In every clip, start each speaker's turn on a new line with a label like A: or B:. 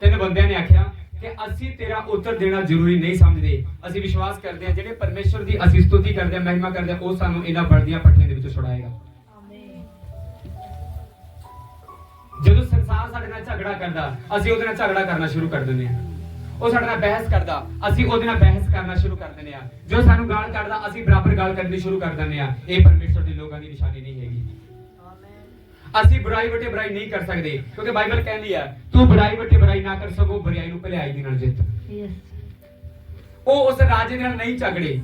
A: ਤਿੰਨ ਬੰਦਿਆਂ ਨੇ ਆਖਿਆ ਕਿ ਅਸੀਂ ਤੇਰਾ ਉੱਤਰ ਦੇਣਾ ਜ਼ਰੂਰੀ ਨਹੀਂ ਸਮਝਦੇ। ਅਸੀਂ ਵਿਸ਼ਵਾਸ ਕਰਦੇ ਹਾਂ ਜਿਹੜੇ ਪਰਮੇਸ਼ਵਰ ਦੀ ਅਸੀਂ ਸਤੁਤੀ ਕਰਦੇ ਹਾਂ ਮਹਿਮਾ ਕਰਦੇ ਹਾਂ ਉਹ ਸਾਨੂੰ ਇਹਨਾਂ ਬਲਦੀਆਂ ਪੱਟੀਆਂ ਦੇ ਵਿੱਚੋਂ ਛੁਡਾਏਗਾ। ਜਦੋਂ ਸੰਸਾਰ ਸਾਡੇ ਨਾਲ ਝਗੜਾ ਕਰਦਾ ਅਸੀਂ ਉਹਦੇ ਨਾਲ ਝਗੜਾ ਕਰਨਾ ਸ਼ੁਰੂ ਕਰ ਦਿੰਦੇ ਹਾਂ। ਉਹ ਸਾਡੇ ਨਾਲ ਬਹਿਸ ਕਰਦਾ ਅਸੀਂ ਉਹਦੇ ਨਾਲ ਬਹਿਸ ਕਰਨਾ ਸ਼ੁਰੂ ਕਰ ਦਿੰਦੇ ਹਾਂ। ਜੋ ਸਾਨੂੰ ਗਾਲ ਕੱਢਦਾ ਅਸੀਂ ਬਰਾਬਰ ਗਾਲ ਕੱਢਣੀ ਸ਼ੁਰੂ ਕਰ ਦਿੰਦੇ ਹਾਂ। ਇਹ ਪਰਮੇਸ਼ਵਰ ਦੇ ਲੋਕਾਂ ਦੀ ਨਿਸ਼ਾਨੀ ਨਹੀਂ ਹੈਗੀ। ਅਸੀਂ ਬੁਰਾਈ ਵਟੇ ਬੁਰਾਈ ਨਹੀਂ ਕਰ ਸਕਦੇ ਕਿਉਂਕਿ ਬਾਈਬਲ ਕਹਿੰਦੀ ਹੈ ਤੂੰ ਬੁਰਾਈ ਵਟੇ ਬੁਰਾਈ ਨਾ ਕਰ ਸਕੋ ਬੁਰਾਈ ਨੂੰ ਭਲਾਈ ਦੇ ਨਾਲ ਜਿੱਤ। ਉਹ ਉਸ ਰਾਜੇ ਦੇ ਨਾਲ ਨਹੀਂ ਝਗੜੇ।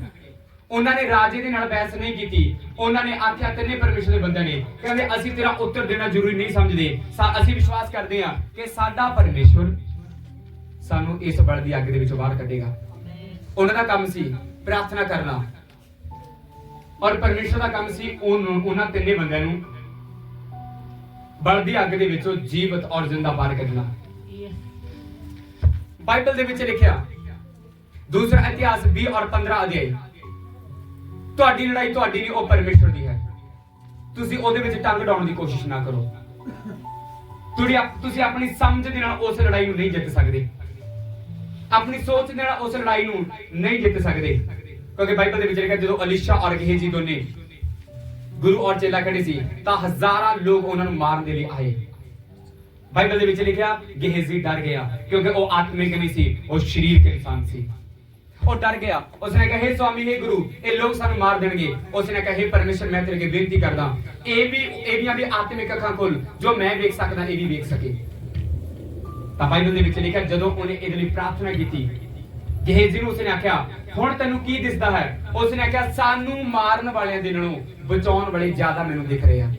A: ਉਹਨਾਂ ਨੇ ਰਾਜੇ ਦੇ ਨਾਲ ਬਹਿਸ ਨਹੀਂ ਕੀਤੀ। ਉਹਨਾਂ ਨੇ ਆਖਿਆ ਤਿੰਨੇ ਪਰਮੇਸ਼ਰ ਦੇ ਬੰਦੇ ਨੇ। ਕਹਿੰਦੇ ਅਸੀਂ ਤੇਰਾ ਉੱਤਰ ਦੇਣਾ ਜ਼ਰੂਰੀ ਨਹੀਂ ਸਮਝਦੇ। ਅਸੀਂ ਵਿਸ਼ਵਾਸ ਕਰਦੇ ਹਾਂ ਕਿ ਸਾਡਾ ਪਰਮੇਸ਼ਵਰ ਸਾਨੂੰ ਇਸ ਬਲ ਦੀ ਅੱਗ ਦੇ ਵਿੱਚੋਂ ਬਾਹਰ ਕੱਢੇਗਾ। ਉਹਨਾਂ ਦਾ ਕੰਮ ਸੀ ਪ੍ਰਾਰਥਨਾ ਕਰਨਾ। ਔਰ ਪਰਮੇਸ਼ਰ ਦਾ ਕੰਮ ਸੀ ਉਹਨੂੰ ਉਹਨਾਂ ਤਿੰਨੇ ਬੰਦਿਆਂ ਨੂੰ ਬਲ ਅੱਗ ਦੇ ਵਿੱਚੋਂ ਜੀਵਤ ਔਰ ਜ਼ਿੰਦਾ ਬਾਹਰ ਕੱਢਣਾ। ਬਾਈਬਲ ਦੇ ਵਿੱਚ ਲਿਖਿਆ, ਦੂਸਰਾ ਇਤਿਹਾਸ 20 ਔਰ 15 ਅਧਿਆਇ ਤੁਹਾਡੀ ਲੜਾਈ ਤੁਹਾਡੀ ਨਹੀਂ, ਉਹ ਪਰਮੇਸ਼ਰ ਦੀ ਹੈ। ਤੁਸੀਂ ਉਹਦੇ ਵਿੱਚ ਟੰਗ ਡਾਉਣ ਦੀ ਕੋਸ਼ਿਸ਼ ਨਾ ਕਰੋ। ਤੁਸੀਂ ਤੁਸੀਂ ਆਪਣੀ ਸਮਝ ਦੇ ਨਾਲ ਉਸ ਲੜਾਈ ਨੂੰ ਨਹੀਂ ਜਿੱਤ ਸਕਦੇ। ਆਪਣੀ ਸੋਚ ਦੇ ਨਾਲ ਉਸ ਲੜਾਈ ਨੂੰ ਨਹੀਂ ਜਿੱਤ ਸਕਦੇ। ਕਿਉਂਕਿ ਬਾਈਬਲ ਦੇ ਵਿੱਚ ਲਿਖਿਆ, ਜਦੋਂ ਅਲੀਸ਼ਾ ਔਰ ਗੇਹਜੀ ਦੋਨੇ ਗੁਰੂ ਔਰ ਚੇਲਾ ਖੜੇ ਸੀ, ਤਾਂ ਹਜ਼ਾਰਾਂ ਲੋਕ ਉਹਨਾਂ ਨੂੰ ਮਾਰਨ ਦੇ ਲਈ ਆਏ। ਬਾਈਬਲ ਦੇ ਵਿੱਚ ਲਿਖਿਆ, ਗਹਿਜ਼ੀ ਡਰ ਗਿਆ, ਕਿਉਂਕਿ ਉਹ ਆਤਮਿਕ ਨਹੀਂ ਸੀ, ਉਹ ਸ਼ਰੀਰਕ ਇਨਸਾਨ ਸੀ। ਉਹ ਡਰ ਗਿਆ। ਉਸਨੇ ਕਹੇ ਸਵਾਮੀ हे ਗੁਰੂ, ਇਹ ਲੋਕ ਸਾਨੂੰ ਮਾਰ ਦੇਣਗੇ। ਉਸਨੇ ਕਹੇ ਪਰਮੇਸ਼ਰ, ਮੈਂ ਤੇਰੇ ਕੇ ਬੇਨਤੀ ਕਰਦਾ ਇਹ ਵੀ ਇਹ ਵੀ ਆਤਮਿਕ ਅੱਖਾਂ ਖੋਲ, ਜੋ ਮੈਂ ਵੇਖ ਸਕਦਾ, ਇਹ ਵੀ ਵੇਖ ਸਕੇ। ਤਾਂ ਬਾਈਬਲ ਦੇ ਵਿੱਚ ਲਿਖਿਆ, ਜਦੋਂ ਉਹਨੇ ਇਹਦੇ ਲਈ ਪ੍ਰਾਰਥਨਾ ਕੀਤੀ, ਗਹੇਜੀ ਨੂੰ ਉਸਨੇ ਆਖਿਆ, ਹੁਣ ਤੈਨੂੰ ਕੀ ਦਿਸਦਾ ਹੈ? ਉਸਨੇ ਆਖਿਆ, ਸਾਨੂੰ ਮਾਰਨ ਵਾਲਿਆਂ ਦੇ ਨਾਲੋਂ ਬਚਾਉਣ ਵਾਲੇ ਜ਼ਿਆਦਾ ਮੈਨੂੰ ਦਿਖ ਰਹੇ ਆ।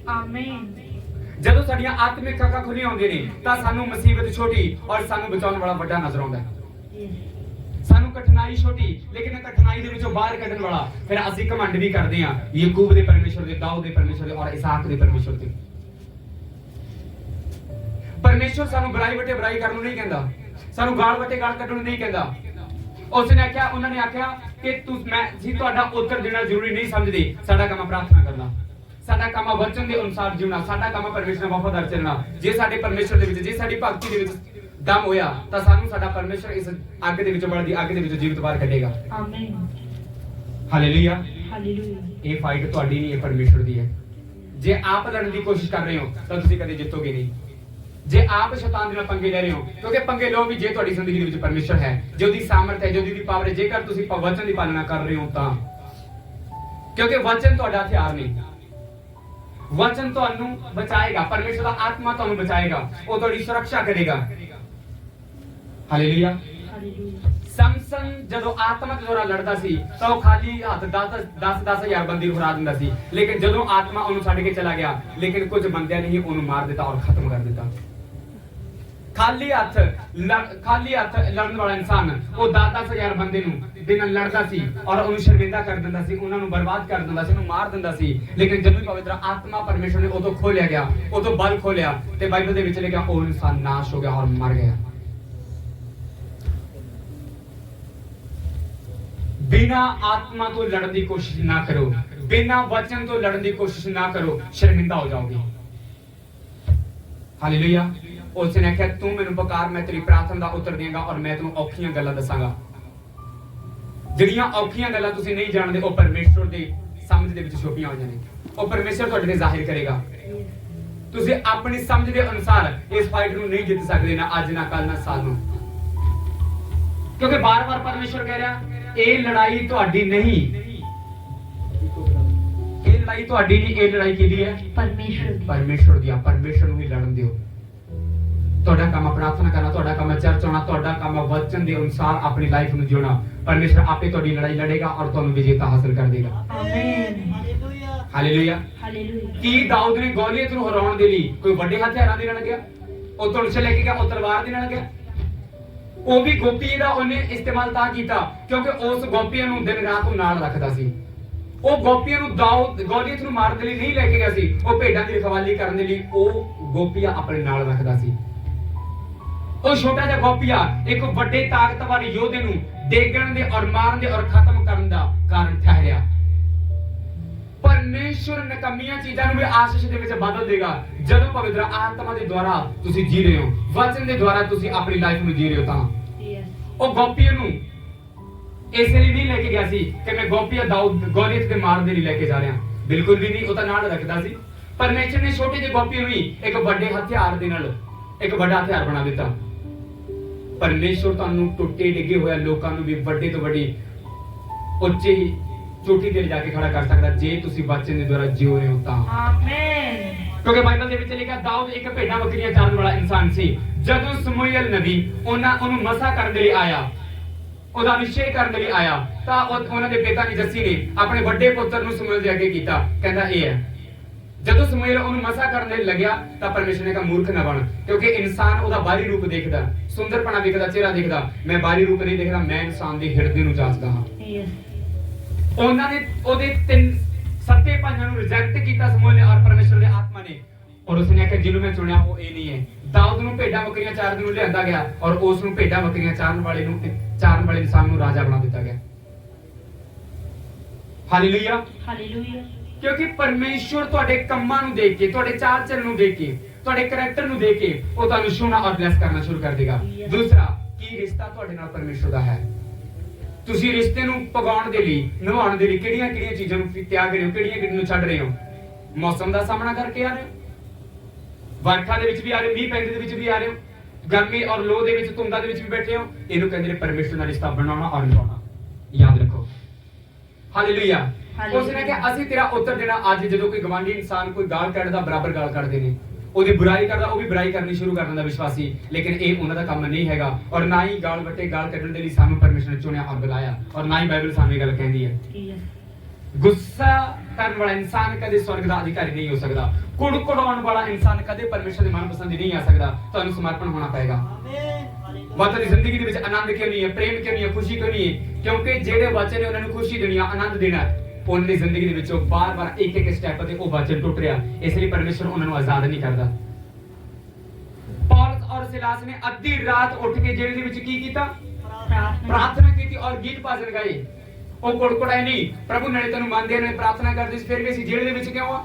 A: ਜਦੋਂ ਸਾਡੀਆਂ ਆਤਮਿਕ ਅੱਖਾਂ ਖੁੱਲੀਆਂ ਹੁੰਦੀਆਂ ਨੇ ਤਾਂ ਸਾਨੂੰ ਮੁਸੀਬਤ ਛੋਟੀ ਔਰ ਸਾਨੂੰ ਬਚਾਉਣ ਵਾਲਾ ਵੱਡਾ ਨਜ਼ਰ ਆਉਂਦਾ ਹੈ। ਸਾਨੂੰ ਕਠਿਨਾਈ ਛੋਟੀ ਲੇਕਿਨ ਕਠਿਨਾਈ ਦੇ ਵਿੱਚੋਂ ਬਾਹਰ ਕੱਢਣ ਵਾਲਾ। ਫਿਰ ਅਸੀਂ ਘਮੰਡ ਵੀ ਕਰਦੇ ਹਾਂ ਯਾਕੂਬ ਦੇ ਪਰਮੇਸ਼ਰ ਦੇ ਦਾਊਦ ਦੇ ਪਰਮੇਸ਼ਰ ਦੇ ਔਰ ਇਸਾਕ ਦੇ ਪਰਮੇਸ਼ਰ ਦੇ। ਪਰਮੇਸ਼ਰ ਸਾਨੂੰ ਬੁਰਾਈ ਵਟੇ ਬੁਰਾਈ ਕਰਨ ਨੂੰ ਨਹੀਂ ਕਹਿੰਦਾ। ਸਾਨੂੰ ਗਾਲ ਵਟੇ ਗਾਲ ਕੱਢਣ ਨੂੰ ਨਹੀਂ ਕਹਿੰਦਾ। ਉਸਨੇ ਆਖਿਆ ਉਹਨਾਂ ਨੇ ਆਖਿਆ ਕਿ ਤੂੰ ਮੈਂ ਜੀ ਤੁਹਾਡਾ ਉੱਤਰ ਦੇਣਾ ਜ਼ਰੂਰੀ ਨਹੀਂ ਸਮਝਦੇ। ਸਾਡਾ ਕੰਮ ਪ੍ਰਾਰਥਨਾ ਕਰਨਾ। ਸਾਡਾ ਕੰਮ ਵਚਨ ਦੇ ਅਨੁਸਾਰ ਜਿਉਣਾ। ਸਾਡਾ ਕੰਮ ਪਰਮੇਸ਼ਰ ਨਾਲ ਵਫਾਦਾਰ ਚੱਲਣਾ। ਜੇ ਸਾਡੇ ਪਰਮੇਸ਼ਰ ਦੇ ਵਿੱਚ ਜੇ ਸਾਡੀ ਭਗਤੀ ਦੇ ਵਿੱਚ ਦਮ ਹੋਇਆ ਤਾਂ ਸਾਨੂੰ ਸਾਡਾ ਪਰਮੇਸ਼ਰ ਇਸ ਅੱਗ ਦੇ ਵਿੱਚੋਂ ਬਲਦੀ ਅੱਗ ਦੇ ਵਿੱਚੋਂ ਜੀਵਤ ਬਾਹਰ ਕੱਢੇਗਾ। ਹਾਲੇਲੂਇਆ ਇਹ ਫਾਈਟ ਤੁਹਾਡੀ ਨਹੀਂ ਇਹ ਪਰਮੇਸ਼ਰ ਦੀ ਹੈ। ਜੇ ਆਪ ਲੜਨ ਦੀ ਕੋਸ਼ਿਸ਼ ਕਰ ਰਹੇ ਹੋ ਤਾਂ ਤੁਸੀਂ ਕਦੇ ਜਿੱਤੋਗੇ ਨਹੀਂ। ਜੇ ਆਪ ਸ਼ੈਤਾਨ ਦੇ ਨਾਲ ਪੰਗੇ ਲੈ ਰਹੇ ਹੋ ਕਿਉਂਕਿ ਪੰਗੇ ਲੋ ਵੀ ਜੇ ਤੁਹਾਡੀ ਜ਼ਿੰਦਗੀ ਦੇ ਵਿੱਚ ਪਰਮੇਸ਼ਰ ਹੈ ਜੇ ਉਹਦੀ ਸਾਮਰਥ ਹੈ ਜੇ ਉਹਦੀ ਪਾਵਰ ਹੈ ਜੇਕਰ ਤੁਸੀਂ ਵਚਨ ਦੀ ਪਾਲਣਾ ਕਰ ਰਹੇ ਹੋ ਤਾਂ। ਕਿਉਂਕਿ ਵਚਨ ਤੁਹਾਡਾ ਹਥਿਆਰ ਨਹੀਂ ਵਚਨ ਤੁਹਾਨੂੰ ਬਚਾਏਗਾ ਪਰਮੇਸ਼ਰ ਦਾ ਆਤਮਾ ਤੁਹਾਨੂੰ ਬਚਾਏਗਾ ਉਹ ਤੁਹਾਡੀ ਸੁਰੱਖਿਆ ਕਰੇਗਾ। ਹਾਲੇਲੂਇਆ ਸਮਸਨ ਜਦੋਂ ਆਤਮਕ ਦੁਆਰਾ ਲੜਦਾ ਸੀ ਤਾਂ ਉਹ ਖਾਲੀ ਹੱਥ 10 10 10000 ਬੰਦੇ ਨੂੰ ਹਰਾ ਦਿੰਦਾ ਸੀ। ਲੇਕਿਨ ਜਦੋਂ ਆਤਮਾ ਉਹਨੂੰ ਛੱਡ ਕੇ ਚਲਾ ਗਿਆ ਲੇਕਿਨ ਕੁਝ ਬੰਦਿਆਂ ਨੇ ਹੀ ਉਹਨੂੰ ਮਾਰ ਦਿੱਤਾ ਔਰ ਖਤਮ ਕਰ ਦਿੱਤਾ। ਖਾਲੀ ਹੱਥ ਲੜ- ਖਾਲੀ ਹੱਥ ਲੜਨ ਵਾਲਾ ਇਨਸਾਨ, ਉਹ 10-10000 ਬੰਦੇ ਨੂੰ ਦੇ ਨਾਲ ਲੜਦਾ ਸੀ ਔਰ ਉਹਨੂੰ ਸ਼ਰਮਿੰਦਾ ਕਰ ਦਿੰਦਾ ਸੀ, ਉਹਨਾਂ ਨੂੰ ਬਰਬਾਦ ਕਰ ਦਿੰਦਾ ਸੀ, ਉਹਨੂੰ ਮਾਰ ਦਿੰਦਾ ਸੀ। ਲੇਕਿਨ ਜਦੋਂ ਪਵਿੱਤਰ ਆਤਮਾ ਪਰਮੇਸ਼ਰ ਨੇ ਉਦੋਂ ਖੋਲਿਆ ਗਿਆ, ਉਦੋਂ ਬਲ ਖੋਲਿਆ ਤੇ ਬਾਈਬਲ ਦੇ ਵਿੱਚ ਲਿਖਿਆ, ਉਹ ਇਨਸਾਨ ਨਾਸ਼ ਹੋ ਗਿਆ ਔਰ ਮਰ ਗਿਆ। ਬਿਨਾ ਆਤਮਾ ਤੋਂ ਲੜਨ ਦੀ ਕੋਸ਼ਿਸ਼ ਨਾ ਕਰੋ, ਬਿਨਾ ਵਚਨ ਤੋਂ ਲੜਨ ਦੀ ਕੋਸ਼ਿਸ਼ ਨਾ ਕਰੋ, ਸ਼ਰਮਿੰਦਾ ਹੋ ਜਾਓਗੇ। ਹਾਲੇਲੂਇਆ। ਉਸ ਨੇ ਕਿਹਾ ਤੂੰ ਮੈਨੂੰ ਪੁਕਾਰ ਮੈਂ ਤੇਰੀ ਪ੍ਰਾਰਥਨਾ ਦਾ ਉੱਤਰ ਦੇਵਾਂਗਾ ਔਰ ਮੈਂ ਤੈਨੂੰ ਔਖੀਆਂ ਗੱਲਾਂ ਦੱਸਾਂਗਾ। ਜਿਹੜੀਆਂ ਔਖੀਆਂ ਗੱਲਾਂ ਤੁਸੀਂ ਨਹੀਂ ਜਾਣਦੇ ਉਹ ਪਰਮੇਸ਼ਰ ਦੇ ਸਮਝ ਦੇ ਵਿੱਚ ਛੁਪੀਆਂ ਹੋਈਆਂ ਨੇ। ਉਹ ਪਰਮੇਸ਼ਰ ਤੁਹਾਡੇ ਤੇ ਜ਼ਾਹਿਰ ਕਰੇਗਾ। ਤੁਸੀਂ ਆਪਣੀ ਸਮਝ ਦੇ ਅਨੁਸਾਰ ਇਸ ਫਾਈਟ ਨੂੰ ਨਹੀਂ ਜਿੱਤ ਸਕਦੇ ਨਾ ਅੱਜ ਨਾ ਕੱਲ ਨਾ ਸਾਲ ਨੂੰ। ਕਿਉਂਕਿ ਬਾਰ-ਬਾਰ ਪਰਮੇਸ਼ਰ ਕਹਿ ਰਿਹਾ ਇਹ ਲੜਾਈ ਤੁਹਾਡੀ ਨਹੀਂ। ਇਹ ਲੜਾਈ ਤੁਹਾਡੀ ਨਹੀਂ ਇਹ ਲੜਾਈ ਕਿਹਦੀ ਹੈ? ਪਰਮੇਸ਼ਰ ਦੀ। ਆ। ਪਰਮੇਸ਼ਰ ਨੂੰ ਹੀ ਲੜਨ ਦਿਓ। ਤੁਹਾਡਾ ਕੰਮ ਪ੍ਰਾਰਥਨਾ ਕਰਨਾ ਤੁਹਾਡਾ ਕੰਮ ਚਰਚ ਆਉਣਾ ਤੁਹਾਡਾ ਕੰਮ ਵਚਨ ਦੇ ਅਨੁਸਾਰ ਆਪਣੀ ਲਾਈਫ ਨੂੰ ਜਿਉਣਾ। ਪਰਮੇਸ਼ਰ ਆਪੇ ਤੁਹਾਡੀ ਲੜਾਈ ਲੜੇਗਾ ਔਰ ਤੁਹਾਨੂੰ ਵਿਜੇਤਾ ਹਾਸਲ ਕਰ ਦੇਗਾ। ਹਾਲੇਲੂਇਆ ਕੀ ਦਾਊਦ ਨੇ ਗੋਲੀਅਤ ਨੂੰ ਹਰਾਉਣ ਦੇ ਲਈ ਕੋਈ ਵੱਡੇ ਹਥਿਆਰਾਂ ਦੇ ਨਾਲ ਗਿਆ? ਉਹ ਧਨੁਸ਼ ਲੈ ਕੇ ਗਿਆ ਉਹ ਤਲਵਾਰ ਦੇ ਨਾਲ ਗਿਆ? ਉਹ ਵੀ ਗੋਪੀ ਦਾ ਉਹਨੇ ਇਸਤੇਮਾਲ ਤਾਂ ਕੀਤਾ ਕਿਉਂਕਿ ਉਸ ਗੋਪੀਆਂ ਨੂੰ ਦਿਨ ਰਾਤ ਉਹ ਨਾਲ ਰੱਖਦਾ ਸੀ। ਉਹ ਗੋਪੀਆਂ ਨੂੰ ਦਾਊਦ ਗੋਲੀਅਤ ਨੂੰ ਮਾਰਨ ਦੇ ਲਈ ਨਹੀਂ ਲੈ ਕੇ ਗਿਆ ਸੀ ਉਹ ਭੇਡਾਂ ਦੀ ਰਖਵਾਲੀ ਕਰਨ ਦੇ ਲਈ ਉਹ ਗੋਪੀਆਂ ਆਪਣੇ ਨਾਲ ਰੱਖਦਾ ਸੀ। ਉਹ ਛੋਟਾ ਜਿਹਾ ਗੋਪੀਆ ਇੱਕ ਵੱਡੇ ਤਾਕਤਵਰ ਯੋਧੇ ਨੂੰ ਡੇਗਣ ਦੇ ਔਰ ਮਾਰਨ ਦੇ ਔਰ ਖਤਮ ਕਰਨ ਦਾ ਕਾਰਨ ਠਹਿਰਿਆ। ਪਰ ਪਰਮੇਸ਼ਵਰ ਨਕਮੀਆਂ ਚੀਜ਼ਾਂ ਨੂੰ ਵੀ ਆਸ਼ੀਸ਼ ਦੇ ਵਿੱਚ ਬਦਲ ਦੇਗਾ। ਜਦੋਂ ਪਵਿੱਤਰ ਆਤਮਾ ਦੇ ਦੁਆਰਾ ਤੁਸੀਂ ਜੀ ਰਹੇ ਹੋ ਵਚਨ ਦੇ ਦੁਆਰਾ ਤੁਸੀਂ ਆਪਣੀ ਲਾਈਫ ਨੂੰ ਜੀ ਰਹੇ ਹੋ ਤਾਂ। ਉਹ ਗੋਪੀ ਨੂੰ ਇਸ ਲਈ ਨਹੀਂ ਲੈ ਕੇ ਗਿਆ ਸੀ ਕਿ ਮੈਂ ਗੋਪੀਆ ਦਾਊਦ ਗੋਲੀਅਤ ਦੇ ਮਾਰਨ ਦੇ ਲਈ ਲੈ ਕੇ ਜਾ ਰਿਹਾ। ਬਿਲਕੁਲ ਵੀ ਨਹੀਂ ਉਹ ਤਾਂ ਨਾਲ ਰੱਖਦਾ ਸੀ। ਪਰਮੇਸ਼ਰ ਨੇ ਛੋਟੇ ਜਿਹੇ ਗੋਪੀ ਨੂੰ ਹੀ ਇੱਕ ਵੱਡੇ ਹਥਿਆਰ ਦੇ ਨਾਲ ਇੱਕ ਵੱਡਾ ਹਥਿਆਰ ਬਣਾ ਦਿੱਤਾ। ਪਰਮੇਸ਼ਰ ਤੁਹਾਨੂੰ ਟੁੱਟੇ ਡਿੱਗੇ ਹੋਏ ਲੋਕਾਂ ਨੂੰ ਵੀ ਵੱਡੇ ਤੋਂ ਵੱਡੀ ਉੱਚੀ ਚੋਟੀ ਤੇ ਲਿਜਾ ਕੇ ਖੜਾ ਕਰ ਸਕਦਾ। ਜੇ ਤੁਸੀਂ ਵਚਨ ਦੇ ਦੁਆਰਾ ਜਿਉ ਰਹੇ ਹੋ ਤਾਂ।
B: Amen.
A: ਕਿਉਂਕਿ ਬਾਈਬਲ ਦੇ ਵਿੱਚ ਲਿਖਿਆ ਦਾਊਦ ਇੱਕ ਭੇਡਾਂ ਬੱਕਰੀਆਂ ਚਾਰਨ ਵਾਲਾ ਇਨਸਾਨ ਸੀ। ਜਦੋਂ ਸਮੂਏਲ ਨਬੀ ਉਹਨਾਂ ਉਹਨੂੰ ਮਸਾ ਕਰਨ ਦੇ ਲਈ ਆਇਆ ਉਹਦਾ ਅਭਿਸ਼ੇਕ ਕਰਨ ਦੇ ਲਈ ਆਇਆ ਤਾਂ ਉਹ- ਉਹਨਾਂ ਦੇ ਪਿਤਾ ਨੇ ਜੱਸੀ ਨੇ ਆਪਣੇ ਵੱਡੇ ਪੁੱਤਰ ਨੂੰ ਸਮੂਏਲ ਦੇ ਅੱਗੇ ਕੀਤਾ। ਕਹਿੰਦਾ ਇਹ ਹੈ। ਜਦੋਂ ਸਮੂਏਲ ਉਹਨੂੰ ਮਸਾ ਕਰਨ ਦੇ ਲੱਗਿਆ ਤਾਂ ਪਰਮੇਸ਼ਰ ਨੇ ਕਿਹਾ ਮੂਰਖ ਨਾ ਬਣ ਕਿਉਂਕਿ ਇਨਸਾਨ ਉਹਦਾ ਬਾਹਰੀ ਰੂਪ ਦੇਖਦਾ ਸੁੰਦਰਪਣਾ ਦੇਖਦਾ ਚਿਹਰਾ ਦੇਖਦਾ। ਮੈਂ ਬਾਹਰੀ ਰੂਪ ਨਹੀਂ ਦੇਖਦਾ ਮੈਂ ਇਨਸਾਨ ਦੇ ਹਿਰਦੇ ਨੂੰ ਜਾਂਚਦਾ ਹਾਂ. ਉਹਨਾਂ ਨੇ ਉਹਦੇ ਤਿੰਨ ਸੱਤੇ ਭਾਈਆਂ ਨੂੰ ਰਿਜੈਕਟ ਕੀਤਾ ਸਮੂਹ ਨੇ ਔਰ ਪਰਮੇਸ਼ਰ ਦੇ ਆਤਮਾ ਨੇ। ਔਰ ਉਸਨੇ ਆਖਿਆ ਜਿਹਨੂੰ ਮੈਂ ਚੁਣਿਆ ਉਹ ਇਹ ਨਹੀਂ ਹੈ। ਦਾਊਦ ਨੂੰ ਭੇਡਾਂ ਬੱਕਰੀਆਂ ਚਾਰਨ ਨੂੰ ਲਿਆਂਦਾ ਗਿਆ ਔਰ ਉਸ ਨੂੰ ਭੇਡਾਂ ਬੱਕਰੀਆਂ ਚਾਰਨ ਵਾਲੇ ਨੂੰ ਚਾਰਨ ਵਾਲੇ ਇਨਸਾਨ ਨੂੰ ਰਾਜਾ ਬਣਾ ਦਿੱਤਾ ਗਿਆ। Hallelujah
B: Hallelujah.
A: ਕਿਉਂਕਿ ਪਰਮੇਸ਼ਵਰ ਤੁਹਾਡੇ ਕੰਮਾਂ ਨੂੰ ਦੇਖ ਕੇ, ਤੁਹਾਡੇ ਚਾਲ ਚੱਲਣ ਨੂੰ ਦੇਖ ਕੇ, ਤੁਹਾਡੇ ਕਰੈਕਟਰ ਨੂੰ ਦੇਖ ਕੇ ਉਹ ਤੁਹਾਨੂੰ ਛੂਣਾ ਔਰ ਬਲੈਸ ਕਰਨਾ ਸ਼ੁਰੂ ਕਰ ਦੇਗਾ। ਦੂਸਰਾ, ਕੀ ਰਿਸ਼ਤਾ ਤੁਹਾਡੇ ਨਾਲ ਪਰਮੇਸ਼ਵਰ ਦਾ ਹੈ? ਤੁਸੀਂ ਰਿਸ਼ਤੇ ਨੂੰ ਪਗਾਉਣ ਦੇ ਲਈ, ਨਿਭਾਉਣ ਦੇ ਲਈ ਕਿਹੜੀਆਂ ਕਿਹੜੀਆਂ ਚੀਜ਼ਾਂ ਨੂੰ ਤਿਆਗ ਰਹੇ ਹੋ? ਕਿਹੜੀਆਂ ਕਿਹੜੀਆਂ ਨੂੰ ਛੱਡ ਰਹੇ ਹੋ? ਮੌਸਮ ਦਾ ਸਾਹਮਣਾ ਕਰਕੇ ਆ ਰਹੇ ਹੋ? ਵਰਖਾ ਦੇ ਵਿੱਚ ਵੀ ਆ ਰਹੇ ਹੋ? ਮੀਂਹ ਪੈਂਦੇ ਦੇ ਵਿੱਚ ਵੀ ਆ ਰਹੇ ਹੋ? ਗਰਮੀ ਔਰ ਲੋ ਦੇ ਵਿੱਚ, ਧੁੰਦਾਂ ਦੇ ਵਿੱਚ ਵੀ ਬੈਠੇ ਹੋ? ਇਹਨੂੰ ਕਹਿੰਦੇ ਨੇ ਪਰਮੇਸ਼ਵਰ ਨਾਲ ਰਿਸ਼ਤਾ ਬਣਾਉਣਾ ਔਰ ਨਿਭਾਉਣਾ। ਯਾਦ ਰੱਖੋ। Hallelujah
B: hallelujah.
A: ਉਸ ਨੇ ਕਿਹਾ ਅਸੀਂ ਤੇਰਾ ਉੱਤਰ ਦੇਣਾ ਅੱਜ ਜਦੋਂ ਕੋਈ ਗਵਾਂਢੀ ਇਨਸਾਨ ਕੋਈ ਗਾਲ ਕੱਢਦਾ ਬਰਾਬਰ ਗਾਲ ਕੱਢਦੇ ਨੇ। ਉਹਦੀ ਬੁਰਾਈ ਕਰਦਾ ਉਹ ਵੀ ਬੁਰਾਈ ਕਰਨੀ ਸ਼ੁਰੂ ਕਰ ਦਿੰਦਾ ਵਿਸ਼ਵਾਸੀ। ਲੇਕਿਨ ਇਹ ਉਹਨਾਂ ਦਾ ਕੰਮ ਨਹੀਂ ਹੈਗਾ। ਔਰ ਨਾ ਹੀ ਗਾਲ ਵੱਟੇ ਗਾਲ ਕੱਢਣ ਦੇ ਲਈ ਸਾਨੂੰ ਪਰਮੇਸ਼ਰ ਨੇ ਚੁਣਿਆ ਔਰ ਬੁਲਾਇਆ। ਔਰ ਨਾ ਹੀ ਬਾਈਬਲ ਸਾਨੂੰ ਇਹ ਗੱਲ ਕਹਿੰਦੀ ਹੈ. ਗੁੱਸਾ ਕਰਨ ਵਾਲਾ ਇਨਸਾਨ ਕਦੇ ਸਵਰਗ ਦਾ ਅਧਿਕਾਰੀ ਨਹੀਂ ਹੋ ਸਕਦਾ। ਕੁੜਕੁੜਾਉਣ ਵਾਲਾ ਇਨਸਾਨ ਕਦੇ ਪਰਮੇਸ਼ਰ ਦੇ ਮਨਪਸੰਦ ਨਹੀਂ ਆ ਸਕਦਾ। ਤੁਹਾਨੂੰ ਸਮਰਪਣ ਹੋਣਾ ਪਏਗਾ। ਵਤਨ ਦੀ ਜ਼ਿੰਦਗੀ ਦੇ ਵਿੱਚ ਆਨੰਦ ਕਿਉਂ ਨਹੀਂ ਹੈ? ਪ੍ਰੇਮ ਕਿਉਂ ਨਹੀਂ ਹੈ? ਖੁਸ਼ੀ ਕਿਉਂ ਨਹੀਂ ਹੈ? ਕਿਉਂਕਿ ਜਿਹੜੇ ਵਚਨ ਨੇ ਉਹਨਾਂ ਨੂੰ ਖੁਸ਼ੀ ਦੇਣੀ ਆ ਆਨੰਦ ਦੇਣਾ ਹੈ। ਉਹਨਾਂ ਦੀ ਜ਼ਿੰਦਗੀ ਦੇ ਵਿੱਚੋਂ ਬਾਰ-ਬਾਰ ਇੱਕ ਇੱਕ ਸਟੈਪ ਤੇ ਉਹ ਵਚਨ ਟੁੱਟ ਰਿਹਾ। ਇਸ ਲਈ ਪਰਮੇਸ਼ਰ ਉਹਨਾਂ ਨੂੰ ਆਜ਼ਾਦ ਨਹੀਂ ਕਰਦਾ। ਪੌਲਸ ਔਰ ਸਿਲਾਸ ਨੇ ਅੱਧੀ ਰਾਤ ਉੱਠ ਕੇ ਜੇਲ੍ਹ ਦੇ ਵਿੱਚ ਕੀ ਕੀਤਾ?
B: ਪ੍ਰਾਰਥਨਾ
A: ਕੀਤੀ ਔਰ ਗੀਤ ਭਜਨ ਗਾਏ ਉਹ ਕੁੜਕੁੜਾਏ ਨਹੀਂ ਪ੍ਰਭੂ ਨਾਲੇ ਤੈਨੂੰ ਮੰਨਦੇ ਨੇ ਪ੍ਰਾਰਥਨਾ ਕਰਦੇ ਸੀ ਫਿਰ ਵੀ ਅਸੀਂ ਜੇਲ੍ਹ ਦੇ ਵਿੱਚ ਕਿਉਂ ਆ?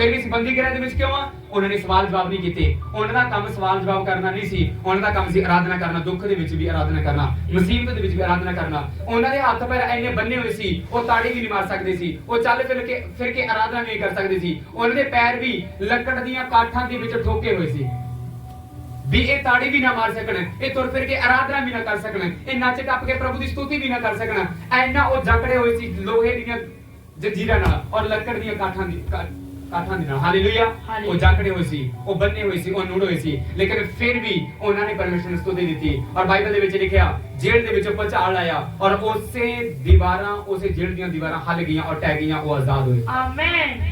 A: ਫਿਰ ਵੀ ਸੰਬੰਧੀ ਗ੍ਰਹਿ ਦੇ ਵਿੱਚ ਕਿਉਂ ਆ? ਉਹਨਾਂ ਨੇ ਸਵਾਲ ਜਵਾਬ ਨਹੀਂ ਕੀਤੇ। ਉਹਨਾਂ ਦਾ ਕੰਮ ਸਵਾਲ ਜਵਾਬ ਕਰਨਾ ਨਹੀਂ ਸੀ। ਉਹਨਾਂ ਦਾ ਕੰਮ ਸੀ ਆਰਾਧਨਾ ਕਰਨਾ, ਦੁੱਖ ਦੇ ਵਿੱਚ ਵੀ ਆਰਾਧਨਾ ਕਰਨਾ, ਮੁਸੀਬਤ ਦੇ ਵਿੱਚ ਵੀ ਆਰਾਧਨਾ ਕਰਨਾ। ਉਹਨਾਂ ਦੇ ਹੱਥ ਪੈਰ ਐਨੇ ਬੰਨੇ ਹੋਏ ਸੀ, ਉਹ ਤਾੜੀ ਵੀ ਨਹੀਂ ਮਾਰ ਸਕਦੇ ਸੀ। ਉਹ ਚੱਲ ਫਿਰ ਕੇ ਫਿਰ ਕੇ ਆਰਾਧਨਾ ਨਹੀਂ ਕਰ ਸਕਦੇ ਸੀ। ਉਹਨਾਂ ਦੇ ਪੈਰ ਵੀ ਲੱਕੜ ਦੀਆਂ ਕਾਠਾਂ ਦੇ ਵਿੱਚ ਠੋਕੇ ਹੋਏ ਸੀ। ਵੀ ਇਹ ਤਾੜੀ ਵੀ ਨਾ ਮਾਰ ਸਕਣ, ਇਹ ਤੁਰ ਫਿਰ ਕੇ ਆਰਾਧਨਾ ਵੀ ਨਾ ਕਰ ਸਕਣ, ਇਹ ਨੱਚ ਟੱਪ ਕੇ ਪ੍ਰਭੂ ਦੀ ਸਤੁਤੀ ਵੀ ਨਾ ਕਰ ਸਕਣ। ਐਨਾ ਉਹ ਜਕੜੇ ਹੋਏ ਸੀ ਲੋਹੇ ਦੀਆਂ ਜੰਜੀਰਾਂ ਨਾਲ ਔਰ ਲੱਕੜ ਦੀਆਂ ਕਾਠਾਂ ਦੀ ਕਾਠਾਂ ਦੇ ਨਾਲ ਹਾਲੇਲੂਇਆ ਉਹ
B: ਹਾਲੇਲੂਇਆ।
A: ਜਕੜੇ ਹੋਏ ਸੀ ਉਹ ਬੰਨੇ ਹੋਏ ਸੀ ਉਹ ਨੂੜ ਹੋਏ ਸੀ। ਲੇਕਿਨ ਫਿਰ ਵੀ ਉਹਨਾਂ ਨੇ ਪਰਮੇਸ਼ਰ ਨੂੰ ਸਤੁਤੀ ਦਿੱਤੀ। ਔਰ ਬਾਈਬਲ ਦੇ ਵਿੱਚ ਲਿਖਿਆ ਜੇਲ੍ਹ ਦੇ ਵਿੱਚੋਂ ਭੁਚਾਲ ਆਇਆ ਔਰ ਉਸੇ ਦੀਵਾਰਾਂ ਉਸੇ ਜੇਲ੍ਹ ਦੀਆਂ ਦੀਵਾਰਾਂ ਹੱਲ ਗਈਆਂ ਔਰ ਟਹਿ ਗਈਆਂ ਉਹ ਆਜ਼ਾਦ ਹੋਏ।
B: Amen.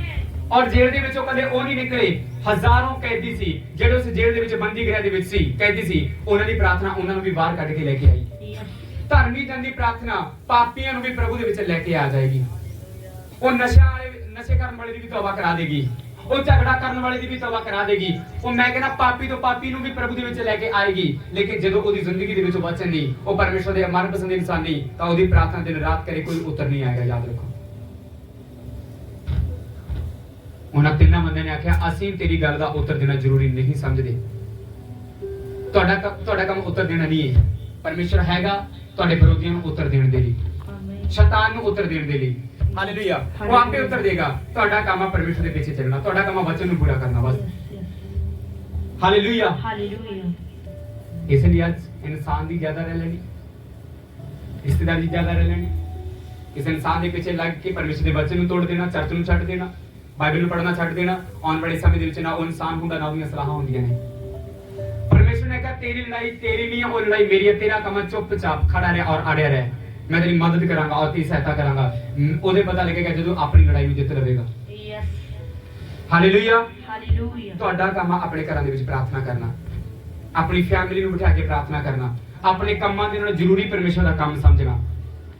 A: ਔਰ ਜੇਲ੍ਹ ਦੇ ਵਿੱਚੋਂ ਕਦੇ ਉਹ ਨਹੀਂ ਨਿਕਲੇ। ਹਜ਼ਾਰਾਂ ਕੈਦੀ ਸੀ ਜਿਹੜੇ ਉਸ ਜੇਲ੍ਹ ਦੇ ਵਿੱਚ ਬੰਦੀ ਗ੍ਰਹਿ ਦੇ ਵਿੱਚ ਸੀ ਕੈਦੀ ਸੀ ਉਹਨਾਂ ਦੀ ਪ੍ਰਾਰਥਨਾ ਉਹਨਾਂ ਨੂੰ ਵੀ ਬਾਹਰ ਕੱਢ ਕੇ ਲੈ ਕੇ ਆਈ. ਧਰਮੀ ਜਨ ਦੀ ਪ੍ਰਾਰਥਨਾ ਪਾਪੀਆਂ ਨੂੰ ਵੀ ਪ੍ਰਭੂ ਦੇ ਵਿੱਚ ਲੈ ਕੇ ਆ ਜਾਏਗੀ। ਉਹ ਨਸ਼ਾ ਵਾਲੇ ਨਸ਼ੇ ਕਰਨ ਵਾਲੇ ਦੀ ਵੀ ਤੌਬਾ ਕਰਾ ਦੇਗੀ। ਉਹ ਝਗੜਾ ਕਰਨ ਵਾਲੇ ਦੀ ਵੀ ਤੌਬਾ ਕਰਾ ਦੇਗੀ। ਉਹ ਮੈਂ ਕਹਿੰਦਾ ਪਾਪੀ ਤੋਂ ਪਾਪੀ ਨੂੰ ਵੀ ਪ੍ਰਭੂ ਦੇ ਵਿੱਚ ਲੈ ਕੇ ਆਏਗੀ। ਲੇਕਿਨ ਜਦੋਂ ਉਹਦੀ ਜ਼ਿੰਦਗੀ ਦੇ ਵਿੱਚ ਵਚਨ ਨਹੀਂ ਉਹ ਪਰਮੇਸ਼ਰ ਦੇ ਮਨਪਸੰਦ ਇਨਸਾਨ ਨਹੀਂ ਤਾਂ ਉਹਦੀ ਪ੍ਰਾਰਥਨਾ ਦਿਨ ਰਾਤ ਕਰੇ ਕੋਈ ਉੱਤਰ ਨਹੀਂ ਆਏਗਾ ਯਾਦ ਰੱਖੋ। ਉਹਨਾਂ ਤਿੰਨਾਂ ਬੰਦਿਆਂ ਨੇ ਆਖਿਆ ਅਸੀਂ ਤੇਰੀ ਗੱਲ ਦਾ ਉੱਤਰ ਦੇਣਾ ਜ਼ਰੂਰੀ ਨਹੀਂ ਸਮਝਦੇ। ਤੁਹਾਡਾ ਤੁਹਾਡਾ ਕੰਮ ਉੱਤਰ ਦੇਣਾ ਨਹੀਂ ਹੈ। ਪਰਮੇਸ਼ਰ ਹੈਗਾ ਤੁਹਾਡੇ ਵਿਰੋਧੀਆਂ ਨੂੰ ਉੱਤਰ ਦੇਣ ਦੇ ਲਈ. ਸ਼ੈਤਾਨ ਨੂੰ ਉੱਤਰ ਦੇਣ ਦੇ ਲਈ। ਹਾਲੇਲੂਇਆ ਉਹ ਆਪੇ ਉੱਤਰ ਦੇਗਾ ਤੁਹਾਡਾ ਕੰਮ ਆ ਪਰਮੇਸ਼ਰ ਦੇ ਪਿੱਛੇ ਚੱਲਣਾ ਤੁਹਾਡਾ ਕੰਮ ਆ ਵਚਨ ਨੂੰ ਪੂਰਾ ਕਰਨਾ ਬਸ. Hallelujah
B: Hallelujah.
A: ਇਸ ਲਈ ਅੱਜ ਇਨਸਾਨ ਦੀ ਜ਼ਿਆਦਾ ਰਹਿ ਲੈਣੀ ਰਿਸ਼ਤੇਦਾਰ ਦੀ ਜ਼ਿਆਦਾ ਰਹਿ ਲੈਣੀ। ਕਿਸੇ ਇਨਸਾਨ ਦੇ ਪਿੱਛੇ ਲੱਗ ਕੇ ਪਰਮੇਸ਼ਰ ਦੇ ਵਚਨ ਨੂੰ ਤੋੜ ਦੇਣਾ ਚਰਚ ਨੂੰ ਛੱਡ ਦੇਣਾ ਬਾਈਬਲ ਨੂੰ ਪੜ੍ਹਨਾ ਛੱਡ ਦੇਣਾ ਆਉਣ ਵਾਲੇ ਸਮੇਂ ਦੇ ਵਿੱਚ ਨਾ ਉਹ ਇਨਸਾਨ ਹੁੰਦਾ ਨਾ ਉਹਦੀਆਂ ਸਲਾਹਾਂ ਹੁੰਦੀਆਂ ਨੇ। ਪਰਮੇਸ਼ਰ ਨੇ ਕਿਹਾ ਤੇਰੀ ਲੜਾਈ ਤੇਰੀ ਨਹੀਂ ਉਹ ਲੜਾਈ ਮੇਰੀ ਹੈ ਤੇਰਾ ਕੰਮ ਹੈ ਚੁੱਪਚਾਪ ਖੜਾ ਰਹਿ ਔਰ ਅੜਿਆ ਰਹਿ। ਮੈਂ ਤੇਰੀ ਮਦਦ ਕਰਾਂਗਾ ਔਰ ਤੇਰੀ ਸਹਾਇਤਾ ਕਰਾਂਗਾ। ਉਹਦੇ ਪਤਾ ਲੱਗੇਗਾ ਜਦੋਂ ਆਪਣੀ ਲੜਾਈ ਨੂੰ ਜਿੱਤ ਲਵੇਗਾ।
B: Yes.
A: Hallelujah
B: Hallelujah.
A: ਤੁਹਾਡਾ ਕੰਮ ਆਪਣੇ ਘਰਾਂ ਦੇ ਵਿੱਚ ਪ੍ਰਾਰਥਨਾ ਕਰਨਾ। ਆਪਣੀ ਫੈਮਿਲੀ ਨੂੰ ਬਿਠਾ ਕੇ ਪ੍ਰਾਰਥਨਾ ਕਰਨਾ। ਆਪਣੇ ਕੰਮਾਂ ਦੇ ਨਾਲ ਜ਼ਰੂਰੀ ਪਰਮੇਸ਼ਰ ਦਾ ਕੰਮ ਸਮਝਣਾ।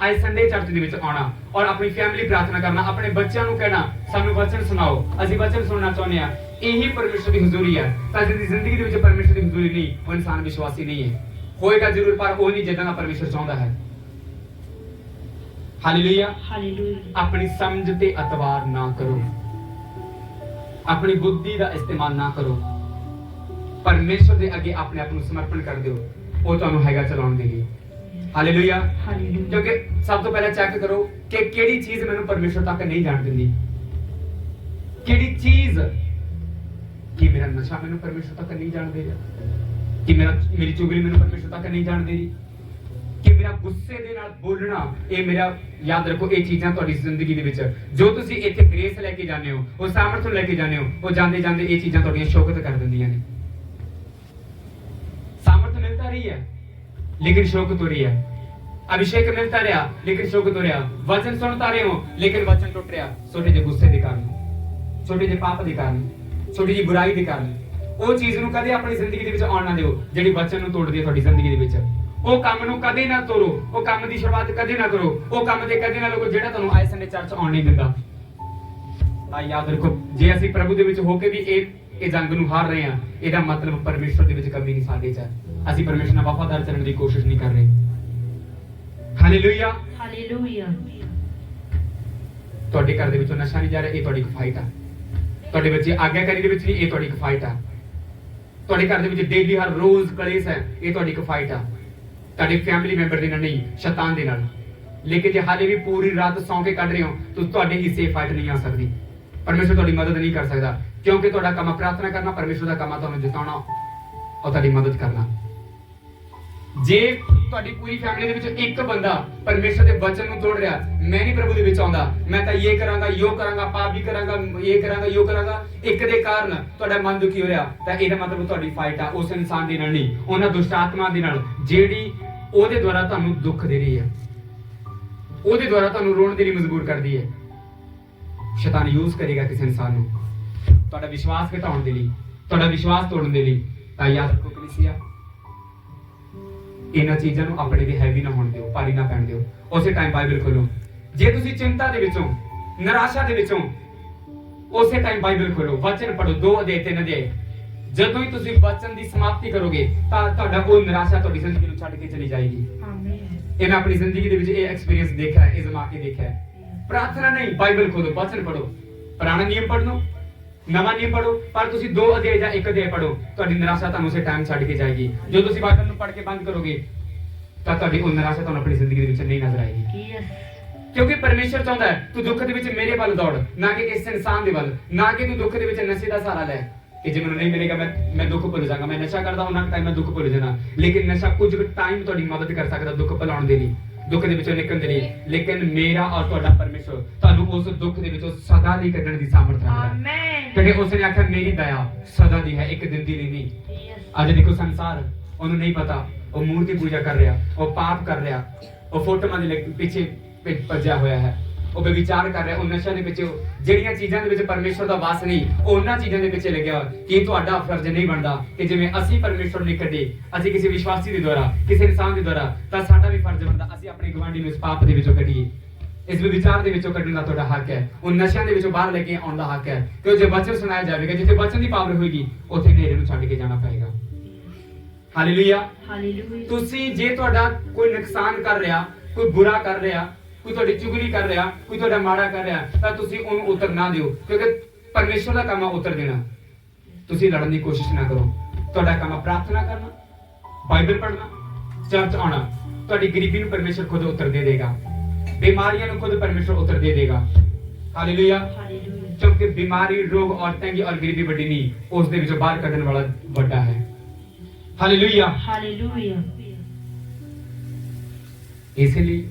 A: ਅੱਜ ਸੰਡੇ ਚਰਚ ਦੇ ਵਿੱਚ ਆਉਣਾ। ਔਰ ਆਪਣੀ ਫੈਮਿਲੀ ਪ੍ਰਾਰਥਨਾ ਕਰਨਾ। ਆਪਣੇ ਬੱਚਿਆਂ ਨੂੰ ਕਹਿਣਾ ਸਾਨੂੰ ਵਚਨ ਸੁਣਾਓ। ਅਸੀਂ ਵਚਨ ਸੁਣਨਾ ਚਾਹੁੰਦੇ ਆ ਇਹੀ ਪਰਮੇਸ਼ਰ ਦੀ ਹਜ਼ੂਰੀ ਹੈ ਤਾਂ ਜਿਹਦੀ ਜ਼ਿੰਦਗੀ ਦੇ ਵਿੱਚ ਪਰਮੇਸ਼ਰ ਦੀ ਹਜ਼ੂਰੀ ਨਹੀਂ। ਉਹ ਇਨਸਾਨ ਵਿਸ਼ਵਾਸੀ ਨਹੀਂ ਹੈ। ਹੋਏਗਾ ਜ਼ਰੂਰ ਪਰ ਉਹ ਨਹੀਂ ਜਿੱਦਾਂ ਦਾ ਪਰਮੇਸ਼ਰ ਚਾਹੁੰਦਾ ਹੈ। ਹਾਲੇਲੂਇਆ
B: ਹਾਲੇਲੂਇਆ
A: ਆਪਣੀ ਸਮਝ ਤੇ ਅਤਵਾਰ ਨਾ ਕਰੋ ਆਪਣੀ ਬੁੱਧੀ ਦਾ ਇਸਤੇਮਾਲ ਨਾ ਕਰੋ ਪਰਮੇਸ਼ਰ ਦੇ ਅੱਗੇ ਆਪਣੇ ਆਪ ਨੂੰ ਸਮਰਪਣ ਕਰ ਦਿਓ ਉਹ ਤੁਹਾਨੂੰ ਹੈਗਾ ਚਲਾਉਣ ਦੇ ਲਈ ਹਾਲੇਲੂਇਆ
B: ਹਾਲੇਲੂਇਆ
A: ਕਿਉਂਕਿ ਸਭ ਤੋਂ ਪਹਿਲਾਂ ਚੈੱਕ ਕਰੋ ਕਿ ਕਿਹੜੀ ਚੀਜ਼ ਮੈਨੂੰ ਪਰਮੇਸ਼ਰ ਤੱਕ ਨਹੀਂ ਜਾਣ ਦਿੰਦੀ ਕਿਹੜੀ ਚੀਜ਼ ਕਿ ਮੇਰਾ ਨਸ਼ਾ ਮੈਨੂੰ ਪਰਮੇਸ਼ਰ ਤੱਕ ਨਹੀਂ ਜਾਣ ਦੇ ਰਿਹਾ ਕਿ ਮੇਰਾ ਮੇਰੀ ਚੁਗਲੀ ਮੈਨੂੰ ਪਰਮੇਸ਼ਰ ਤੱਕ ਨਹੀਂ ਜਾਣ ਦੇ ਰਹੀ ਕਿ ਮੇਰਾ ਗੁੱਸੇ ਦੇ ਨਾਲ ਬੋਲਣਾ, ਇਹ ਮੇਰਾ ਯਾਦ ਰੱਖੋ, ਇਹ ਚੀਜ਼ਾਂ ਤੁਹਾਡੀ ਜ਼ਿੰਦਗੀ ਦੇ ਵਿੱਚ। ਜੋ ਤੁਸੀਂ ਇੱਥੇ ਗ੍ਰੇਸ ਲੈ ਕੇ ਜਾਂਦੇ ਹੋ, ਉਹ ਸਾਮਰਥ ਲੈ ਕੇ ਜਾਂਦੇ ਹੋ, ਉਹ ਜਾਂਦੇ ਜਾਂਦੇ ਇਹ ਚੀਜ਼ਾਂ ਤੁਹਾਡੀਆਂ ਸ਼ੌਕਤ ਕਰ ਦਿੰਦੀਆਂ ਨੇ। ਸਾਮਰਥ ਮਿਲਦਾ ਰਹੀ ਹੈ, ਲੇਕਿਨ ਸ਼ੋਕ ਹੋ ਰਹੀ ਹੈ। ਅਭਿਸ਼ੇਕ ਮਿਲਦਾ ਰਿਹਾ, ਲੇਕਿਨ ਸ਼ੌਕਤ ਹੋ ਰਿਹਾ। ਵਚਨ ਸੁਣਤਾ ਰਹੇ ਹੋ, ਲੇਕਿਨ ਵਚਨ ਟੁੱਟ ਰਿਹਾ। ਛੋਟੇ ਜਿਹੇ ਗੁੱਸੇ ਦੇ ਕਾਰਨ, ਛੋਟੇ ਜਿਹੇ ਪਾਪ ਦੇ ਕਾਰਨ, ਛੋਟੀ ਜਿਹੀ ਬੁਰਾਈ ਦੇ ਕਾਰਨ। ਉਹ ਚੀਜ਼ ਨੂੰ ਕਦੇ ਆਪਣੀ ਜ਼ਿੰਦਗੀ ਦੇ ਵਿੱਚ ਆਉਣ ਨਾ ਦਿਓ, ਜਿਹੜੀ ਵਚਨ ਨੂੰ ਤੋੜਦੀ ਹੈ ਤੁਹਾਡੀ ਜ਼ਿੰਦਗੀ ਦੇ ਵਿੱਚ। ਉਹ ਕੰਮ ਨੂੰ ਕਦੇ ਨਾ ਤੋੜੋ ਉਹ ਕੰਮ ਦੀ ਸ਼ੁਰੂਆਤ ਕਦੇ ਨਾ ਕਰੋ। ਉਹ ਕੰਮ ਦੇ ਕਦੇ ਨਾ ਲੋਕੋ ਜਿਹੜਾ ਤੁਹਾਨੂੰ ਆਏ ਸੰਡੇ ਚਰਚ ਆਉਣ ਨਹੀਂ ਦਿੰਦਾ। ਤਾਂ ਯਾਦ ਰੱਖੋ ਜੇ ਅਸੀਂ ਪ੍ਰਭੂ ਦੇ ਵਿੱਚ ਹੋ ਕੇ ਵੀ ਇਹ ਇਹ ਜੰਗ ਨੂੰ ਹਾਰ ਰਹੇ ਹਾਂ ਇਹਦਾ ਮਤਲਬ ਪਰਮੇਸ਼ਰ ਦੇ ਵਿੱਚ ਕਮੀ ਨਹੀਂ ਸਾਡੇ 'ਚ। ਅਸੀਂ ਪਰਮੇਸ਼ਰ ਨਾਲ ਵਫਾਦਾਰ ਚੱਲਣ ਦੀ ਕੋਸ਼ਿਸ਼ ਨਹੀਂ ਕਰ ਰਹੇ। ਹਾਲੇਲੂਇਆ
B: ਹਾਲੇਲੂਇਆ
A: ਤੁਹਾਡੇ ਘਰ ਦੇ ਵਿੱਚੋਂ ਨਸ਼ਾ ਨਹੀਂ ਜਾ ਰਿਹਾ ਇਹ ਤੁਹਾਡੀ ਇੱਕ ਫਾਈਟ ਆ। ਤੁਹਾਡੇ ਬੱਚੇ ਆਗਿਆਕਾਰੀ ਦੇ ਵਿੱਚ ਨਹੀਂ ਇਹ ਤੁਹਾਡੀ ਇੱਕ ਫਾਈਟ ਆ। ਤੁਹਾਡੇ ਘਰ ਦੇ ਵਿੱਚ ਡੇਲੀ ਹਰ ਰੋਜ਼ ਕਲੇਸ਼ ਹੈ ਇਹ ਤੁਹਾਡੀ ਇੱਕ ਫਾਈਟ ਆ। ਤੁਹਾਡੇ ਫੈਮਿਲੀ ਮੈਂਬਰ ਦੇ ਨਾਲ ਨਹੀਂ, ਸ਼ੈਤਾਨ ਦੇ ਨਾਲ। ਲੇਕਿਨ ਜੇ ਹਾਲੇ ਵੀ ਪੂਰੀ ਰਾਤ ਸੌਂ ਕੇ ਕੱਢ ਰਹੇ ਹੋ, ਤਾਂ ਤੁਹਾਡੇ ਹਿੱਸੇ ਫਾਈਟ ਨਹੀਂ ਆ ਸਕਦੀ। ਪਰਮੇਸ਼ਰ ਤੁਹਾਡੀ ਮਦਦ ਨਹੀਂ ਕਰ ਸਕਦਾ, ਕਿਉਂਕਿ ਤੁਹਾਡਾ ਕੰਮ ਪ੍ਰਾਰਥਨਾ ਕਰਨਾ ਪਰਮੇਸ਼ਰ ਦਾ ਕੰਮ ਆ ਤੁਹਾਨੂੰ ਜਿਤਾਉਣਾ ਔਰ ਤੁਹਾਡੀ ਮਦਦ ਕਰਨਾ। ਜੇ ਤੁਹਾਡੀ ਪੂਰੀ ਫੈਮਿਲੀ ਦੇ ਵਿੱਚੋਂ ਇੱਕ ਬੰਦਾ ਪਰਮੇਸ਼ਰ ਦੇ ਵਚਨ ਨੂੰ ਤੋੜ ਰਿਹਾ, ਮੈਂ ਨਹੀਂ ਪ੍ਰਭੂ ਦੇ ਵਿੱਚ ਆਉਂਦਾ। ਮੈਂ ਤਾਂ ਇਹ ਕਰਾਂਗਾ, ਯੋ ਕਰਾਂਗਾ, ਪਾਪ ਵੀ ਕਰਾਂਗਾ, ਇਹ ਕਰਾਂਗਾ, ਯੋ ਕਰਾਂਗਾ। ਇੱਕ ਦੇ ਕਾਰਨ ਤੁਹਾਡਾ ਮਨ ਦੁਖੀ ਹੋ ਰਿਹਾ, ਤਾਂ ਇਹਦਾ ਮਤਲਬ ਤੁਹਾਡੀ ਫਾਈਟ ਆ, ਉਸ ਇਨਸਾਨ ਦੇ ਨਾਲ ਨਹੀਂ, ਉਹਨਾਂ ਦੁਸ਼ਟ ਆਤਮਾ ਦੇ ਨਾਲ। ਜਿਹੜੀ ਉਹਦੇ ਦੁਆਰਾ ਤੁਹਾਨੂੰ ਦੁੱਖ ਦੇ ਰਹੀ ਹੈ। ਉਹਦੇ ਦੁਆਰਾ ਤੁਹਾਨੂੰ ਰੋਣ ਦੇ ਲਈ ਮਜਬੂਰ ਕਰਦੀ ਹੈ। ਸ਼ੈਤਾਨ ਯੂਜ਼ ਕਰੇਗਾ ਕਿਸੇ ਇਨਸਾਨ ਨੂੰ। ਤੁਹਾਡਾ ਵਿਸ਼ਵਾਸ ਘਟਾਉਣ ਦੇ ਲਈ, ਤੁਹਾਡਾ ਵਿਸ਼ਵਾਸ ਤੋੜਨ ਦੇ ਲਈ ਤਾਂ ਯਾਦ ਰੱਖੋ ਕਲੀਸਿਆ। ਇਹਨਾਂ ਚੀਜ਼ਾਂ ਨੂੰ ਆਪਣੇ ਤੇ ਹੈਵੀ ਨਾ ਹੋਣ ਦਿਓ, ਭਾਰੀ ਨਾ ਪੈਣ ਦਿਓ। ਉਸੇ ਟਾਈਮ ਬਾਈਬਲ ਖੋਲੋ। ਜੇ ਤੁਸੀਂ ਚਿੰਤਾ ਦੇ ਵਿੱਚੋਂ, ਨਿਰਾਸ਼ਾ ਦੇ ਵਿੱਚੋਂ, ਉਸੇ ਟਾਈਮ ਬਾਈਬਲ ਖੋਲੋ। ਵਚਨ ਪੜੋ ਦੋ ਅਧਿਆਇ ਤਿੰਨ ਅਧਿਆਇ ਜਦੋਂ ਹੀ ਤੁਸੀਂ ਵਚਨ ਦੀ ਸਮਾਪਤੀ ਕਰੋਗੇ ਤਾਂ ਤੁਹਾਡਾ ਉਹ ਨਿਰਾਸ਼ਾ ਤੁਹਾਡੀ ਜ਼ਿੰਦਗੀ ਨੂੰ ਛੱਡ ਕੇ ਚਲੀ ਜਾਏਗੀ।
B: ਆਮੀਨ
A: ਇਹ ਮੈਂ ਆਪਣੀ ਜ਼ਿੰਦਗੀ ਦੇ ਵਿੱਚ ਇਹ ਐਕਸਪੀਰੀਅੰਸ ਦੇਖਿਆ ਹੈ ਇਹ ਜ਼ਮਾ ਕੇ ਦੇਖਿਆ ਹੈ। ਪ੍ਰਾਰਥਨਾ ਨਹੀਂ ਬਾਈਬਲ ਖੋਲੋ ਵਚਨ ਪੜੋ ਪੁਰਾਣਾ ਨਿਯਮ ਪੜ੍ਹਨੋ ਨਵਾਂ ਨਿਯਮ ਪੜੋ ਪਰ ਤੁਸੀਂ ਦੋ ਅਧਿਆਇ ਜਾਂ ਇੱਕ ਅਧਿਆਇ ਪੜੋ ਤੁਹਾਡੀ ਨਿਰਾਸ਼ਾ ਤੁਹਾਨੂੰ ਉਸੇ ਟਾਈਮ ਛੱਡ ਕੇ ਜਾਏਗੀ। ਜਦੋਂ ਤੁਸੀਂ ਬਾਈਬਲ ਨੂੰ ਪੜ੍ਹ ਕੇ ਬੰਦ ਕਰੋਗੇ ਤਾਂ ਤੁਹਾਡੀ ਉਹ ਨਿਰਾਸ਼ਾ ਤੁਹਾਨੂੰ ਆਪਣੀ ਜ਼ਿੰਦਗੀ ਦੇ ਵਿੱਚ ਨਹੀਂ ਨਜ਼ਰ ਆਏਗੀ। ਕਿਉਂਕਿ ਪਰਮੇਸ਼ਰ ਚਾਹੁੰਦਾ ਹੈ ਤੂੰ ਦੁੱਖ ਦੇ ਵਿੱਚ ਮੇਰੇ ਵੱਲ ਦੌੜ ਨਾ ਕਿ ਕਿਸੇ ਇਨਸਾਨ ਦੇ ਵੱਲ ਨਾ ਕਿ ਤੂੰ ਦੁੱਖ ਦੇ ਵਿੱਚ ਨਸ਼ੇ ਦਾ ਸਹਾਰਾ ਲੈ। ਜੇ ਮੈਨੂੰ ਨਹੀਂ ਮਿਲੇਗਾ ਮੈਂ ਮੈਂ ਦੁੱਖ ਭੁੱਲ ਜਾਵਾਂਗਾ। ਮੈਂ ਨਸ਼ਾ ਕਰਦਾ ਉਹਨਾਂ ਟਾਈਮ ਮੈਂ ਦੁੱਖ ਭੁੱਲ ਜਾਣਾ। ਲੇਕਿਨ ਨਸ਼ਾ ਕੁਝ ਟਾਈਮ ਤੁਹਾਡੀ ਮਦਦ ਕਰ ਸਕਦਾ ਦੁੱਖ ਭੁਲਾਉਣ ਦੇ ਲਈ ਦੁੱਖ ਦੇ ਵਿੱਚੋਂ ਨਿਕਲਣ ਦੇ ਲਈ। ਲੇਕਿਨ ਮੇਰਾ ਔਰ ਤੁਹਾਡਾ ਪਰਮੇਸ਼ਰ ਤੁਹਾਨੂੰ ਉਸ ਦੁੱਖ ਦੇ ਵਿੱਚੋਂ ਸਦਾ ਲਈ ਕੱਢਣ ਦੀ ਸਾਮਰਥ ਰੱਖਦਾ ਹੈ।
B: ਆਮੀਨ
A: ਕਿਉਂਕਿ ਉਸ ਨੇ ਆਖਿਆ ਮੇਰੀ ਦਇਆ ਸਦਾ ਦੀ ਹੈ ਇੱਕ ਦਿਨ ਦੀ ਨਹੀਂ। ਅੱਜ ਦੇਖੋ ਸੰਸਾਰ ਉਹਨੂੰ ਨਹੀਂ ਪਤਾ। ਉਹ ਮੂਰਤੀ ਪੂਜਾ ਕਰ ਰਿਹਾ ਉਹ ਪਾਪ ਕਰ ਰਿਹਾ। ਉਹ ਫੋਟੋਆਂ ਦੇ ਪਿੱਛੇ ਭੱਜਿਆ ਹੋਇਆ ਹੈ। ਉਹ ਬੇਵਿਚਾਰ ਕਰ ਰਿਹਾ ਉਹ ਨਸ਼ਿਆਂ ਦੇ ਉਹ- ਜਿਹੜੀਆਂ ਚੀਜ਼ਾਂ ਦੇ ਵਿੱਚ ਪਰਮੇਸ਼ਰ ਦਾ ਵਾਸ ਨਹੀਂ ਉਹ ਉਹਨਾਂ ਚੀਜ਼ਾਂ ਦੇ ਪਿੱਛੇ ਲੱਗਿਆ ਕਿ ਤੁਹਾਡਾ ਫਰਜ਼ ਨਹੀਂ ਬਣਦਾ ਕਿ ਜਿਵੇਂ ਅਸੀਂ ਪਰਮੇਸ਼ਰ ਨੂੰ ਕੱਢੇ ਅਸੀਂ ਕਿਸੇ ਵਿਸ਼ਵਾਸੀ ਦੇ ਦੁਆਰਾ ਕਿਸੇ ਇਨਸਾਨ ਦੇ ਦੁਆਰਾ ਤਾਂ ਸਾਡਾ ਵੀ ਫਰਜ਼ ਬਣਦਾ ਅਸੀਂ ਆਪਣੇ ਗਵਾਂਢੀ ਨੂੰ ਇਸ ਪਾਪ ਦੇ ਵਿੱਚੋਂ ਕੱਢੀਏ। ਇਸ ਵਿਚਾਰ ਦੇ ਵਿੱਚੋਂ ਕੱਢਣ ਦਾ ਤੁਹਾਡਾ ਹੱਕ ਹੈ। ਉਹ ਨਸ਼ਿਆਂ ਦੇ ਵਿੱਚੋਂ ਬਾਹਰ ਲੈ ਕੇ ਆਉਣ ਦਾ ਹੱਕ ਹੈ। ਕਿ ਜੇ ਵਚਨ ਸੁਣਾਇਆ ਜਾਵੇਗਾ ਜਿੱਥੇ ਵਚਨ ਦੀ ਪਾਵਰ ਹੋਏਗੀ ਉੱਥੇ ਹਨੇਰੇ ਨੂੰ ਛੱਡ ਕੇ ਜਾਣਾ ਪਏਗਾ। ਹਾਲੇਲੂਇਆ
B: ਹਾਲੇਲੂਇਆ
A: ਤੁਸੀਂ ਜੇ ਤੁਹਾਡਾ ਕੋਈ ਨੁਕਸਾਨ ਕਰ ਰਿਹਾ ਕੋਈ ਬੁਰਾ ਕਰ ਰਿਹਾ ਕੋਈ ਤੁਹਾਡੀ ਚੁਗਲੀ ਕਰ ਰਿਹਾ ਕੋਈ ਤੁਹਾਡਾ ਮਾੜਾ ਕਰ ਰਿਹਾ ਤਾਂ ਤੁਸੀਂ ਉਹਨੂੰ ਉਤਰ ਨਾ ਦਿਓ ਕਿਉਂਕਿ ਪਰਮੇਸ਼ਰ ਦਾ ਕੰਮ ਆ ਉਤਰ ਦੇਣਾ। ਤੁਸੀਂ ਲੜਨ ਦੀ ਕੋਸ਼ਿਸ਼ ਨਾ ਕਰੋ। ਤੁਹਾਡਾ ਕੰਮ ਆ ਪ੍ਰਾਰਥਨਾ ਕਰਨਾ ਬਾਈਬਲ ਪੜ੍ਹਨਾ ਚਰਚ ਆਉਣਾ। ਤੁਹਾਡੀ ਗਰੀਬੀ ਨੂੰ ਪਰਮੇਸ਼ਰ ਖੁਦ ਉਤਰ ਦੇ ਦੇਗਾ। ਬਿਮਾਰੀਆਂ ਨੂੰ ਖੁਦ ਪਰਮੇਸ਼ਰ ਉਤਰ ਦੇ ਦੇਗਾ। ਹਾਲੇਲੂਇਆ
B: ਹਾਲੇਲੂਇਆ
A: ਕਿਉਂਕਿ ਬਿਮਾਰੀ ਰੋਗ ਔਰ ਤੰਗੀ ਔਰ ਗਰੀਬੀ ਵੱਡੀ ਨਹੀਂ ਉਸ ਦੇ ਵਿੱਚੋਂ ਬਾਹਰ ਕੱਢਣ ਵਾਲਾ ਵੱਡਾ ਹੈ। ਹਾਲੇਲੂਇਆ
B: ਹਾਲੇਲੂਇਆ
A: ਇਸ ਲਈ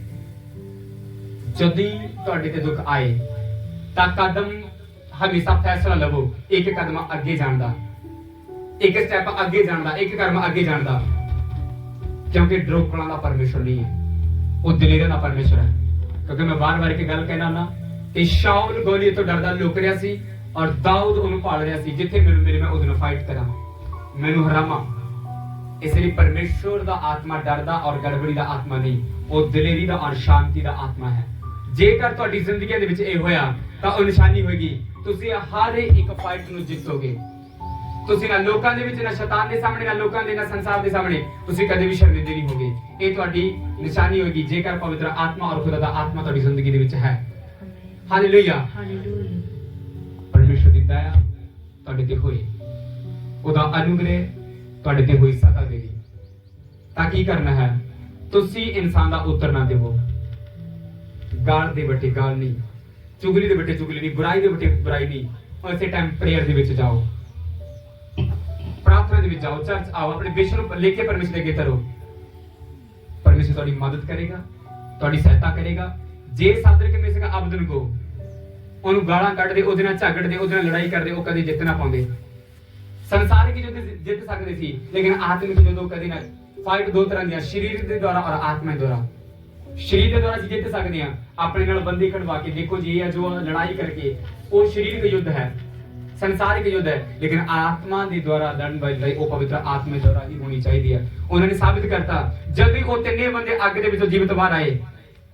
A: ਜਦ ਤੁਹਾਡੇ ਤੇ ਦੁੱਖ ਆਏ, ਤਾਂ ਕਦਮ ਹਮੇਸ਼ਾ ਫੈਸਲਾ ਲਵੋ, ਇੱਕ ਕਦਮ ਅੱਗੇ ਜਾਣ ਦਾ ਇੱਕ ਸਟੈਪ ਅੱਗੇ ਜਾਣ ਦਾ ਇੱਕ ਕਦਮ ਅੱਗੇ ਜਾਣ ਦਾ ਕਿਉਂਕਿ ਡਰੋਕਣਾ ਦਾ ਪਰਮੇਸ਼ਰ ਨਹੀਂ ਹੈ, ਉਹ ਦਲੇਰਾਂ ਦਾ ਪਰਮੇਸ਼ਰ ਹੈ। ਕਿਉਂਕਿ ਮੈਂ ਬਾਰ-ਬਾਰ ਕੇ ਗੱਲ ਕਹਿਣਾ ਨਾ ਕਿ ਸ਼ਾਉਲ ਗੋਲੀ ਤੋਂ ਡਰਦਾ ਲੁਕ ਰਿਹਾ ਸੀ ਔਰ ਦਾਊਦ ਉਹਨੂੰ ਪਾਲ ਰਿਹਾ ਸੀ, ਜਿੱਥੇ ਮੈਨੂੰ ਮੇਰੇ ਮੈਂ ਉਹਦੇ ਨਾਲ ਫਾਈਟ ਕਰਾਂ। ਮੈਨੂੰ ਹਰਾਮਾ ਇਸ ਲਈ ਪਰਮੇਸ਼ਵਰ ਦਾ ਆਤਮਾ ਡਰਦਾ ਔਰ ਗੜਬੜੀ ਦਾ ਆਤਮਾ ਨਹੀਂ, ਉਹ ਦਲੇਰੀ ਦਾ ਔਰ ਸ਼ਾਂਤੀ ਦਾ ਆਤਮਾ ਹੈ। ਜੇਕਰ ਤੁਹਾਡੀ ਜ਼ਿੰਦਗੀ ਦੇ ਵਿੱਚ ਇਹ ਹੋਇਆ ਤਾਂ ਉਹ ਨਿਸ਼ਾਨੀ ਹੋਏਗੀ। ਤੁਸੀਂ ਹਰ ਇੱਕ ਫਾਈਟ ਨੂੰ ਜਿੱਤੋਗੇ। ਤੁਸੀਂ ਨਾ ਲੋਕਾਂ ਦੇ ਵਿੱਚ ਨਾ ਸ਼ੈਤਾਨ ਦੇ ਸਾਹਮਣੇ ਨਾ ਲੋਕਾਂ ਦੇ ਨਾ ਸੰਸਾਰ ਦੇ ਸਾਹਮਣੇ ਤੁਸੀਂ ਕਦੇ ਵੀ ਸ਼ਰਮਿੰਦੇ ਨਹੀਂ ਹੋਗੇ ਇਹ ਤੁਹਾਡੀ ਨਿਸ਼ਾਨੀ ਹੋਏਗੀ ਜੇਕਰ ਪਵਿੱਤਰ ਆਤਮਾ ਔਰ ਖੁਦਾ ਦਾ ਆਤਮਾ ਤੁਹਾਡੀ ਜ਼ਿੰਦਗੀ ਦੇ ਵਿੱਚ ਹੈ. Hallelujah
B: Hallelujah.
A: ਪਰਮੇਸ਼ਰ ਦੀ ਦਇਆ ਤੁਹਾਡੇ ਤੇ ਹੋਈ ਉਹਦਾ ਅਨੁਗ੍ਰਹਿ ਤੁਹਾਡੇ ਤੇ ਹੋਈ ਸਦਾ ਦੇਗੀ ਤਾਂ ਕੀ ਕਰਨਾ ਹੈ? ਤੁਸੀਂ ਇਨਸਾਨ ਦਾ ਉੱਤਰ ਨਾ ਦੇਵੋ। ਗਾਲ ਦੇ ਬੱਟੇ ਗਾਲ ਨਹੀਂ। ਚੁਗਲੀ ਦੇ ਬੱਟੇ ਚੁਗਲੀ ਨਹੀਂ, ਬੁਰਾਈ ਦੇ ਬੱਟੇ ਬੁਰਾਈ ਨਹੀਂ। ਉਸੇ ਟਾਈਮ ਪ੍ਰੇਅਰ ਦੇ ਵਿੱਚ ਜਾਓ। ਪ੍ਰਾਰਥਨਾ ਦੇ ਵਿੱਚ ਜਾਓ। ਚਰਚ ਆਓ, ਆਪਣੇ ਵਿਸ਼ੇ ਨੂੰ ਲੈ ਕੇ ਪਰਮੇਸ਼ਰ ਦੇ ਅੱਗੇ ਤਰੋ ਪਰਮੇਸ਼ਰ ਤੁਹਾਡੀ ਮਦਦ ਕਰੇਗਾ, ਤੁਹਾਡੀ ਸਹਾਇਤਾ ਕਰੇਗਾ। ਜੇ ਸਾਦਰ ਕੇ ਮੇਸੇਗਾ ਅਬਦਨ ਕੋ। ਉਹਨੂੰ ਗਾਲਾਂ ਕੱਢਦੇ, ਉਹਦੇ ਨਾਲ ਝਗੜਦੇ, ਉਹਦੇ ਨਾਲ ਲੜਾਈ ਕਰਦੇ, ਉਹ ਕਦੇ ਜਿੱਤ ਨਾ ਪਾਉਂਦੇ। ਸੰਸਾਰਿਕ ਯੁੱਧ ਜਿੱਤ ਸਕਦੇ ਸੀ, ਲੇਕਿਨ ਆਤਮਿਕ ਜਦੋਂ ਕਦੇ ਨਾ ਫਾਈਟ ਦੋ ਤਰ੍ਹਾਂ ਦੀਆਂ ਸਰੀਰ ਦੇ ਦੁਆਰਾ ਔਰ ਆਤਮਾ ਦੇ ਦੁਆਰਾ। ਸਰੀਰ ਦੇ ਦੁਆਰਾ ਅਸੀਂ ਜਿੱਤ ਸਕਦੇ ਹਾਂ, ਆਪਣੇ ਨਾਲ ਬੰਦੀ ਖੜਵਾ ਕੇ ਦੇਖੋ ਜੀ, ਇਹ ਜੋ ਲੜਾਈ ਕਰਕੇ, ਉਹ ਸਰੀਰਕ ਯੁੱਧ ਹੈ, ਸੰਸਾਰਿਕ ਯੁੱਧ ਹੈ, ਲੇਕਿਨ ਆਤਮਾ ਦੇ ਦੁਆਰਾ ਲੜਨ ਵਾਲੀ ਲੜਾਈ ਉਹ ਪਵਿੱਤਰ ਆਤਮਾ ਦੁਆਰਾ ਹੀ ਹੋਣੀ ਚਾਹੀਦੀ ਹੈ। ਉਹਨਾਂ ਨੇ ਸਾਬਿਤ ਕਰਤਾ ਜਦ ਵੀ ਉਹ ਤਿੰਨੇ ਬੰਦੇ ਅੱਗ ਦੇ ਵਿੱਚੋਂ ਜੀਵਤ ਬਾਹਰ ਆਏ।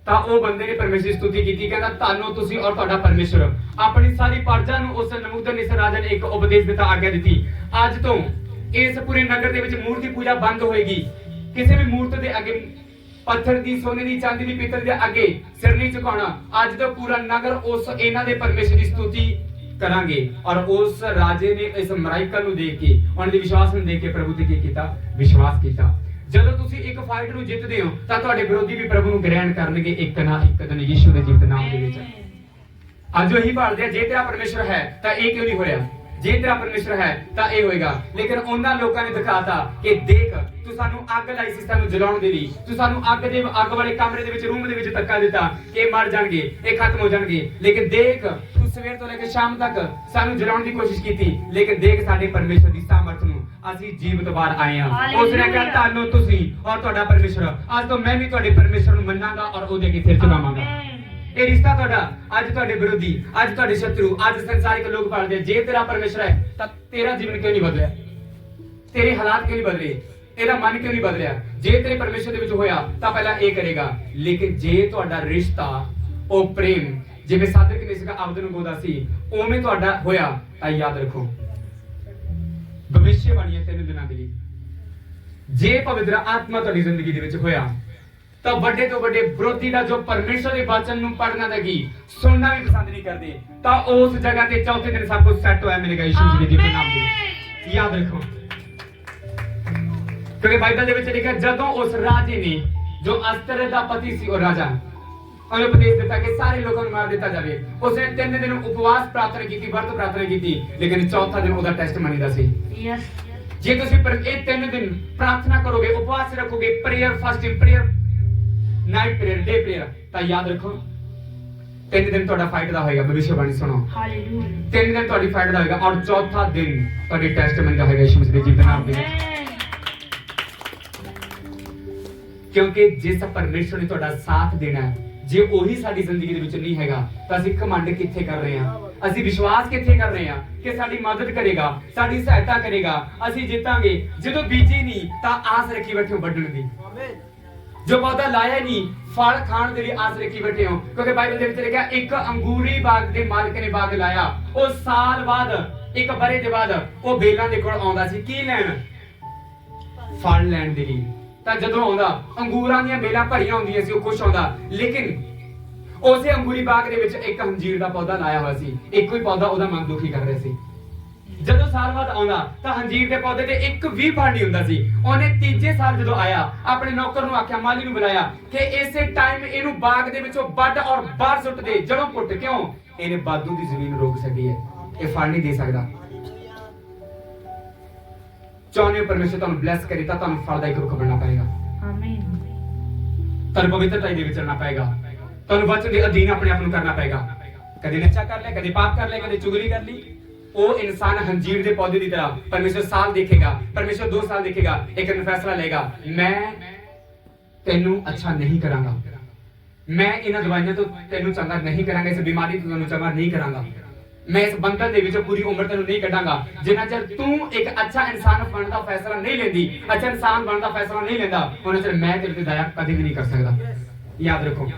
A: ਤਾਂ ਉਹ ਬੰਦੇ ਨੇ ਪਰਮੇਸ਼ਰ ਦੀ ਸਤੁਤੀ ਕੀਤੀ, ਕਹਿੰਦਾ ਤੁਹਾਨੂੰ ਤੁਸੀਂ ਔਰ ਤੁਹਾਡਾ ਪਰਮੇਸ਼ਰ। ਆਪਣੀ ਸਾਰੀ ਪ੍ਰਜਾ ਨੂੰ ਉਸ ਨਮੂਦਰ ਨਿਸਰ ਰਾਜਾ ਨੇ ਇੱਕ ਉਪਦੇਸ਼ ਦਿੱਤਾ, ਆਗਿਆ ਦਿੱਤੀ। ਅੱਜ ਤੋਂ ਇਸ ਪੂਰੇ ਨਗਰ ਦੇ ਵਿੱਚ ਮੂਰਤੀ ਪੂਜਾ ਬੰਦ ਹੋਏਗੀ। ਕਿਸੇ ਵੀ ਮੂਰਤ ਦੇ ਅੱਗੇ ਪੱਥਰ ਦੀ ਸੋਨੇ ਦੀ ਚਾਂਦੀ ਪਿੱਤਲ ਦੇ ਅੱਗੇ ਸਿਰ ਨਹੀਂ ਝੁਕਾਉਣਾ। ਅੱਜ ਤੋਂ ਪੂਰਾ ਨਗਰ ਉਸ ਇਹਨਾਂ ਦੇ ਪਰਮੇਸ਼ਰ ਦੀ ਸਤੁਤੀ ਕਰਾਂਗੇ। ਔਰ ਉਸ ਰਾਜੇ ਨੇ ਇਸ ਮਰਾਈਕਲ ਨੂੰ ਦੇਖ ਕੇ, ਉਹਨਾਂ ਦੇ ਵਿਸ਼ਵਾਸ ਨੂੰ ਦੇਖ ਕੇ ਪ੍ਰਭੂ ਤੇ ਕੀ ਕੀਤਾ? ਵਿਸ਼ਵਾਸ ਕੀਤਾ। ਜਦੋਂ ਤੁਸੀਂ ਇੱਕ ਫਾਈਟ ਨੂੰ ਜਿੱਤਦੇ ਹੋ, ਤਾਂ ਤੁਹਾਡੇ ਵਿਰੋਧੀ ਵੀ ਪ੍ਰਭੂ ਨੂੰ ਗ੍ਰਹਿਣ ਕਰਨਗੇ ਇੱਕ ਨਾ ਇੱਕ ਦਿਨ ਯੀਸ਼ੂ ਦੇ ਜੀਵਤ ਨਾਮ ਦੇ ਵਿੱਚ। ਅੱਜ ਉਹੀ ਭਾਲਦੇ ਜੇ ਤੇਰਾ ਪਰਮੇਸ਼ਰ ਹੈ, ਤਾਂ ਇਹ ਕਿਉਂ ਨਹੀਂ ਹੋ ਰਿਹਾ? ਜੇ ਤੇਰਾ ਪਰਮੇਸ਼ਰ ਹੈ, ਤਾਂ ਇਹ ਹੋਏਗਾ। ਲੇਕਿਨ ਉਹਨਾਂ ਲੋਕਾਂ ਨੇ ਦਿਖਾਤਾ ਕਿ ਦੇਖ, ਤੂੰ ਸਾਨੂੰ ਅੱਗ ਲਾਈ ਸੀ ਸਾਨੂੰ ਜਲਾਉਣ ਦੇ ਲਈ। ਤੂੰ ਸਾਨੂੰ ਅੱਗ ਦੇ, ਅੱਗ ਵਾਲੇ ਕਮਰੇ ਦੇ ਵਿੱਚ, ਰੂਮ ਦੇ ਵਿੱਚ ਧੱਕਾ ਦਿੱਤਾ ਕਿ ਇਹ ਮਰ ਜਾਣਗੇ, ਇਹ ਖਤਮ ਹੋ ਜਾਣਗੇ। ਲੇਕਿਨ ਦੇਖ, ਤੂੰ ਸਵੇਰ ਤੋਂ ਲੈ ਕੇ ਸ਼ਾਮ ਤੱਕ ਸਾਨੂੰ ਜਲਾਉਣ ਦੀ ਕੋਸ਼ਿਸ਼ ਕੀਤੀ। ਲੇਕਿਨ ਦੇਖ ਸਾਡੇ ਪਰਮੇਸ਼ਰ ਦੀ ਸਾਮਰਥ ਨੂੰ ਅਸੀਂ ਜੀਵਤ ਬਾਹਰ ਆਏ ਹਾਂ। ਉਸ ਨੇ ਕਿਹਾ ਤੁਹਾਨੂੰ ਤੁਸੀਂ ਔਰ ਤੁਹਾਡਾ ਪਰਮੇਸ਼ਰ ਅੱਜ ਤੋਂ ਮੈਂ ਵੀ ਤੁਹਾਡੇ ਪਰਮੇਸ਼ਰ ਨੂੰ ਮੰਨਾਂਗਾ ਔਰ ਉਹਦੇ ਅੱਗੇ ਸਿਰ ਝੁਕਾਵਾਂਗਾ
B: Amen.
A: ਇਹ ਰਿਸ਼ਤਾ ਤੁਹਾਡਾ, ਅੱਜ ਤੁਹਾਡੇ ਵਿਰੋਧੀ, ਅੱਜ ਤੁਹਾਡੇ ਸ਼ਤਰੂ, ਅੱਜ ਸੰਸਾਰਿਕ ਲੋਕ ਭਾਲਦੇ ਜੇ ਤੇਰਾ ਪਰਮੇਸ਼ਰ ਹੈ, ਤਾਂ ਤੇਰਾ ਜੀਵਨ ਕਿਉਂ ਨਹੀਂ ਬਦਲਿਆ? ਤੇਰੇ ਹਾਲਾਤ ਕਿਉਂ ਨਹੀਂ ਬਦਲੇ? ਤੇਰਾ ਮਨ ਕਿਉਂ ਨਹੀਂ ਬਦਲਿਆ? ਜੇ ਤੇਰੇ ਪਰਮੇਸ਼ਰ ਦੇ ਵਿੱਚ ਹੋਇਆ, ਤਾਂ ਪਹਿਲਾਂ ਇਹ ਕਰੇਗਾ। ਲੇਕਿਨ ਜੇ ਤੁਹਾਡਾ ਰਿਸ਼ਤਾ, ਉਹ ਪ੍ਰੇਮ, ਜਿਵੇਂ ਸਾਧਕ ਨੇ ਸੀਗਾ ਅਬਦ ਨੂੰ ਗੋਦਾ ਸੀ, ਉਵੇਂ ਤੁਹਾਡਾ ਹੋਇਆ, ਤਾਂ ਯਾਦ ਰੱਖੋ। ਭਵਿੱਖਬਾਣੀ ਹੈ ਤਿੰਨ ਦਿਨਾਂ ਦੇ ਲਈ। ਜੇ ਪਵਿੱਤਰ ਆਤਮਾ ਤੁਹਾਡੀ ਜ਼ਿੰਦਗੀ ਦੇ ਵਿੱਚ ਹੋਇਆ ਤਾਂ ਵੱਡੇ ਤੋਂ ਵੱਡੇ ਵਿਰੋਧੀ ਦਾ ਜੋ ਪਰਮੇਸ਼ਰ ਦੇ ਵਚਨ ਨੂੰ ਪੜਨਾ ਦਾ ਕੀ? ਸੁਣਨਾ ਵੀ ਪਸੰਦ ਨਹੀਂ ਕਰਦੇ। ਤਾਂ ਉਸ ਜਗ੍ਹਾ ਤੇ ਚੌਥੇ ਦਿਨ ਸਭ ਕੁਝ ਸੈੱਟ ਹੋਇਆ ਮਿਲੇਗਾ ਯਿਸੂ ਜੀ ਦੇ ਨਾਮ ਦੇ ਵਿੱਚ। ਯਾਦ ਰੱਖੋ। ਕਿਉਂਕਿ ਬਾਈਬਲ ਦੇ ਵਿੱਚ ਲਿਖਿਆ ਜਦੋਂ ਉਸ ਰਾਜੇ ਨੇ ਜੋ ਅਸਤਰ ਦਾ ਪਤੀ ਸੀ ਉਹ ਰਾਜਾ ਉਹਨੇ ਉਪਦੇਸ਼ ਦਿੱਤਾ ਕਿ ਸਾਰੇ ਲੋਕਾਂ ਨੂੰ ਮਾਰ ਦਿੱਤਾ ਜਾਵੇ। ਉਸਨੇ ਤਿੰਨ ਦਿਨ ਉਪਵਾਸ ਪ੍ਰਾਰਥਨਾ ਕੀਤੀ ਵਰਤ ਪ੍ਰਾਰਥਨਾ ਕੀਤੀ ਲੇਕਿਨ ਚੌਥਾ ਦਿਨ ਉਹਦਾ ਟੈਸਟ ਦਾ ਸੀ. ਜੇ ਤੁਸੀਂ ਪਰ ਇਹ ਤਿੰਨ ਦਿਨ ਪ੍ਰਾਰਥਨਾ ਕਰੋਗੇ ਉਪਵਾਸ ਰੱਖੋਗੇ prayer fasting prayer night prayer day prayer ਤਾਂ ਯਾਦ ਰੱਖੋ। ਤਿੰਨ ਦਿਨ ਤੁਹਾਡਾ ਫਾਈਟ ਦਾ ਹੋਏਗਾ ਭਵਿੱਖਬਾਣੀ ਸੁਣੋ।
B: Hallelujah.
A: ਤਿੰਨ ਦਿਨ ਤੁਹਾਡੀ ਫਾਈਟ ਦਾ ਹੋਏਗਾ ਔਰ ਚੌਥਾ ਦਿਨ ਤੁਹਾਡੀ ਟੈਸਟਮੈਂਟ ਦਾ ਹੋਏਗਾ ਯਿਸੂ ਮਸੀਹ ਦੇ ਜੀਵਨ ਨਾਮ ਦੇ. ਕਿਉਂਕਿ ਜਿਸ ਪਰਮੇਸ਼ਰ ਨੇ ਤੁਹਾਡਾ ਸਾਥ ਦੇਣਾ ਹੈ, ਜੇ ਉਹੀ ਸਾਡੀ ਜ਼ਿੰਦਗੀ ਦੇ ਵਿੱਚ ਨਹੀਂ ਹੈਗਾ ਤਾਂ ਅਸੀਂ ਘਮੰਡ ਕਿੱਥੇ ਕਰ ਰਹੇ ਹਾਂ? ਅਸੀਂ ਵਿਸ਼ਵਾਸ ਕਿੱਥੇ ਕਰ ਰਹੇ ਹਾਂ ਕਿ ਸਾਡੀ ਮਦਦ ਕਰੇਗਾ ਸਾਡੀ ਸਹਾਇਤਾ ਕਰੇਗਾ ਅਸੀਂ ਜਿੱਤਾਂਗੇ। ਜਦੋਂ ਬੀਜੀ ਨਹੀਂ ਤਾਂ ਆਸ ਰੱਖੀ ਬੈਠੇ ਵੱਢਣ ਦੀ। ਜੋ ਪੌਦਾ ਲਾਇਆ ਨਹੀਂ, ਫਲ ਖਾਣ ਦੇ ਲਈ ਆਸ ਰੱਖੀ ਬੈਠੇ ਹੋ? ਕਿਉਂਕਿ ਬਾਈਬਲ ਦੇ ਵਿੱਚ ਲਿਖਿਆ, ਇੱਕ ਅੰਗੂਰੀ ਬਾਗ ਦੇ ਮਾਲਕ ਨੇ ਬਾਗ ਲਾਇਆ। ਉਹ ਸਾਲ ਬਾਅਦ, ਇੱਕ ਬਰੇ ਦੇ ਬਾਅਦ, ਉਹ ਬੇਲਾਂ ਦੇ ਕੋਲ ਆਉਂਦਾ ਸੀ। ਕੀ ਲੈਣ? ਫਲ ਲੈਣ ਦੇ ਲਈ। ਤਾਂ ਜਦੋਂ ਆਉਂਦਾ, ਅੰਗੂਰਾਂ ਦੀਆਂ ਬੇਲਾਂ ਭਰੀਆਂ ਹੁੰਦੀਆਂ ਸੀ, ਉਹ ਖੁਸ਼ ਆਉਂਦਾ ਲੇਕਿਨ ਉਸੇ ਅੰਗੂਰੀ ਬਾਗ ਦੇ ਵਿੱਚ ਇੱਕ ਹੰਜੀਰ ਦਾ ਪੌਦਾ ਲਾਇਆ ਹੋਇਆ ਸੀ। ਇੱਕੋ ਹੀ ਪੌਦਾ ਉਹਦਾ ਮਨ ਦੁਖੀ ਕਰ ਰਿਹਾ ਸੀ। ਜਦੋਂ ਸਾਲ ਬਾਅਦ ਆਉਂਦਾ ਤਾਂ ਅੰਜੀਰ ਦੇ ਪੌਦੇ ਤੇ ਇੱਕ ਵੀ ਫਲ ਨਹੀਂ ਹੁੰਦਾ ਸੀ। ਉਹਨੇ ਤੀਜੇ ਸਾਲ ਜਦੋਂ ਆਇਆ ਆਪਣੇ ਨੌਕਰ ਨੂੰ ਆਖਿਆ ਮਾਲੀ ਨੂੰ ਬੁਲਾਇਆ ਕਿ ਇਸੇ ਟਾਈਮ ਇਹਨੂੰ ਬਾਗ ਦੇ ਵਿੱਚੋਂ ਵੱਢ ਔਰ ਬਾਹਰ ਸੁੱਟ ਦੇ ਜੜੋਂ ਪੁੱਟ ਕਿਉਂ? ਇਹਨੇ ਬਾਦੂ ਦੀ ਜ਼ਮੀਨ ਰੋਕ ਸਕੀ ਹੈ। ਇਹ ਫਲ ਨਹੀਂ ਦੇ ਸਕਦਾ। ਚਾਹੁੰਦੇ ਹੋ ਪਰਮੇਸ਼ਰ ਤੁਹਾਨੂੰ ਬਲੈਸ ਕਰੇ ਤਾਂ ਤੁਹਾਨੂੰ ਫਲ ਦਾ ਇੱਕ ਰੁੱਖ ਬਣਨਾ ਪਏਗਾ।
B: Amen.
A: ਤੁਹਾਨੂੰ ਪਵਿੱਤਰਤਾ ਦੇ ਵਿੱਚ ਚੱਲਣਾ ਪਏਗਾ। ਤੁਹਾਨੂੰ ਵਚਨ ਦੇ ਅਧੀਨ ਆਪਣੇ ਆਪ ਨੂੰ ਕਰਨਾ ਪਏਗਾ। ਕਦੇ ਨੱਚਾ ਕਰ ਲਿਆ ਕਦੇ ਪਾਪ ਕਰ ਲਿਆ ਕਦੇ ਚੁਗਲੀ ਕਰ ਲਈ। ਉਹ ਇਨਸਾਨ ਹੰਜੀਰ ਦੇ ਪੌਦੇ ਦੀ ਤਰ੍ਹਾਂ ਪਰਮੇਸ਼ਰ ਸਾਲ ਦੇਖੇਗਾ ਪਰਮੇਸ਼ਰ 2 ਸਾਲ ਦੇਖੇਗਾ, ਇੱਕ ਦਿਨ ਫੈਸਲਾ ਲਏਗਾ, ਮੈਂ ਤੈਨੂੰ ਅੱਛਾ ਨਹੀਂ ਕਰਾਂਗਾ। ਮੈਂ ਇਹਨਾਂ ਦਵਾਈਆਂ ਤੋਂ ਤੈਨੂੰ ਚੰਗਾ ਨਹੀਂ ਕਰਾਂਗਾ, ਇਸ ਬਿਮਾਰੀ ਤੋਂ ਤੈਨੂੰ ਚੰਗਾ ਨਹੀਂ ਕਰਾਂਗਾ। ਮੈਂ ਇਸ ਬੰਧਨ ਦੇ ਵਿੱਚੋਂ ਪੂਰੀ ਉਮਰ ਤੈਨੂੰ ਨਹੀਂ ਕੱਢਾਂਗਾ। ਜਿੰਨਾ ਚਿਰ ਤੂੰ ਇੱਕ ਅੱਛਾ ਇਨਸਾਨ ਬਣਨ ਦਾ ਫੈਸਲਾ ਨਹੀਂ ਲੈਂਦੀ, ਅੱਛਾ ਇਨਸਾਨ ਬਣਨ ਦਾ ਫੈਸਲਾ ਨਹੀਂ ਲੈਂਦਾ, ਉਹਨਾਂ ਚਿਰ ਮੈਂ ਤੇਰੇ ਤੇ ਦਇਆ ਕਦੇ ਵੀ ਨਹੀਂ ਕਰ ਸਕਦਾ। ਯਾਦ ਰੱਖੋ।